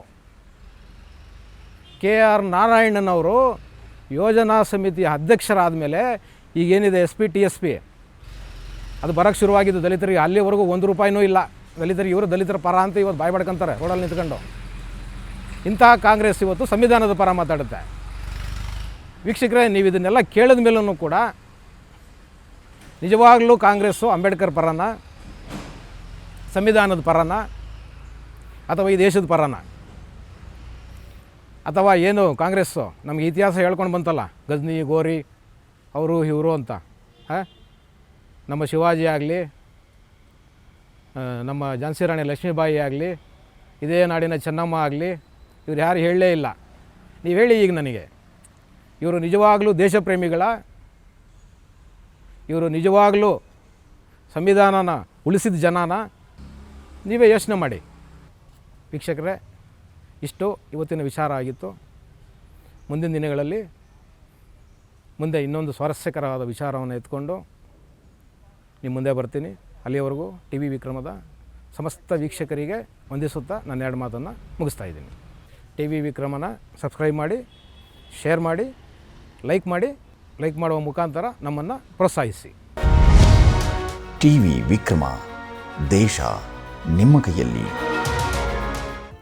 A: ಕೆ ಆರ್ ನಾರಾಯಣನವರು ಯೋಜನಾ ಸಮಿತಿಯ ಅಧ್ಯಕ್ಷರಾದ ಮೇಲೆ ಈಗೇನಿದೆ S P, T S P? ಅದು ಬರೋಕ್ಕೆ ಶುರುವಾಗಿದ್ದು ದಲಿತರಿಗೆ ಅಲ್ಲಿವರೆಗೂ ಒಂದು ರೂಪಾಯಿನೂ ಇಲ್ಲ. ದಲಿತರಿಗೆ ಇವರು ದಲಿತರ ಪರ ಅಂತ ಇವತ್ತು ಬಾಯ್ ರೋಡಲ್ಲಿ ನಿಂತ್ಕೊಂಡು. ಇಂತಹ ಕಾಂಗ್ರೆಸ್ ಇವತ್ತು ಸಂವಿಧಾನದ ಪರ ಮಾತಾಡುತ್ತೆ. ವೀಕ್ಷಕರೇ, ನೀವು ಇದನ್ನೆಲ್ಲ ಕೇಳಿದ ಮೇಲೂ ಕೂಡ ನಿಜವಾಗಲೂ ಕಾಂಗ್ರೆಸ್ಸು ಅಂಬೇಡ್ಕರ್ ಪರನ, ಸಂವಿಧಾನದ ಪರನ, ಅಥವಾ ಈ ದೇಶದ ಪರನ? ಅಥವಾ ಏನು ಕಾಂಗ್ರೆಸ್ಸು ನಮಗೆ ಇತಿಹಾಸ ಹೇಳ್ಕೊಂಡು ಬಂತಲ್ಲ, ಗಜ್ನಿ, ಗೋರಿ, ಅವರು, ಇವರು ಅಂತ, ಹಾಂ? ನಮ್ಮ ಶಿವಾಜಿ ಆಗಲಿ ನಮ್ಮ ಝಾನ್ಸಿ ರಾಣಿ ಲಕ್ಷ್ಮೀಬಾಯಿ ಆಗಲಿ, ಇದೇ ನಾಡಿನ ಚೆನ್ನಮ್ಮ ಆಗಲಿ, ಇವ್ರು ಯಾರು ಹೇಳಲೇ ಇಲ್ಲ. ನೀವು ಹೇಳಿ ಈಗ ನನಗೆ. ಇವರು ನಿಜವಾಗಲೂ ದೇಶಪ್ರೇಮಿಗಳ, ಇವರು ನಿಜವಾಗಲೂ ಸಂವಿಧಾನನ ಉಳಿಸಿದ ಜನನ, ನೀವೇ ಯೋಚನೆ ಮಾಡಿ. ವೀಕ್ಷಕರೇ, ಇಷ್ಟು ಇವತ್ತಿನ ವಿಚಾರ ಆಗಿತ್ತು. ಮುಂದಿನ ದಿನಗಳಲ್ಲಿ ಮುಂದೆ ಇನ್ನೊಂದು ಸ್ವಾರಸ್ಯಕರವಾದ ವಿಚಾರವನ್ನು ಎತ್ಕೊಂಡು ನಿಮ್ಮ ಮುಂದೆ ಬರ್ತೀನಿ. ಅಲ್ಲಿಯವರೆಗೂ ಟಿ ವಿ ವಿಕ್ರಮದ ಸಮಸ್ತ ವೀಕ್ಷಕರಿಗೆ ವಂದಿಸುತ್ತಾ ನನ್ನ ಎರಡು ಮಾತನ್ನು ಮುಗಿಸ್ತಾ ಇದ್ದೀನಿ. ಟಿ ವಿ ವಿಕ್ರಮನ ಸಬ್ಸ್ಕ್ರೈಬ್ ಮಾಡಿ ಶೇರ್ ಮಾಡಿ ಲೈಕ್ ಮಾಡಿ ಲೈಕ್ ಮಾಡುವ ಮುಖಾಂತರ ನಮ್ಮನ್ನು ಪ್ರೋತ್ಸಾಹಿಸಿ.
B: ಟಿ ವಿ ವಿಕ್ರಮ ದೇಶ ನಿಮ್ಮ ಕೈಯಲ್ಲಿ.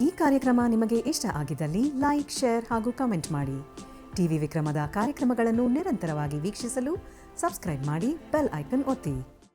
C: ಈ ಕಾರ್ಯಕ್ರಮ ನಿಮಗೆ ಇಷ್ಟ ಆಗಿದ್ದಲ್ಲಿ ಲೈಕ್ ಶೇರ್ ಹಾಗೂ ಕಮೆಂಟ್ ಮಾಡಿ. ಟಿವಿ ವಿಕ್ರಮದ ಕಾರ್ಯಕ್ರಮಗಳನ್ನು ನಿರಂತರವಾಗಿ ವೀಕ್ಷಿಸಲು ಸಬ್ಸ್ಕ್ರೈಬ್ ಮಾಡಿ ಬೆಲ್ ಐಕನ್ ಒತ್ತಿ.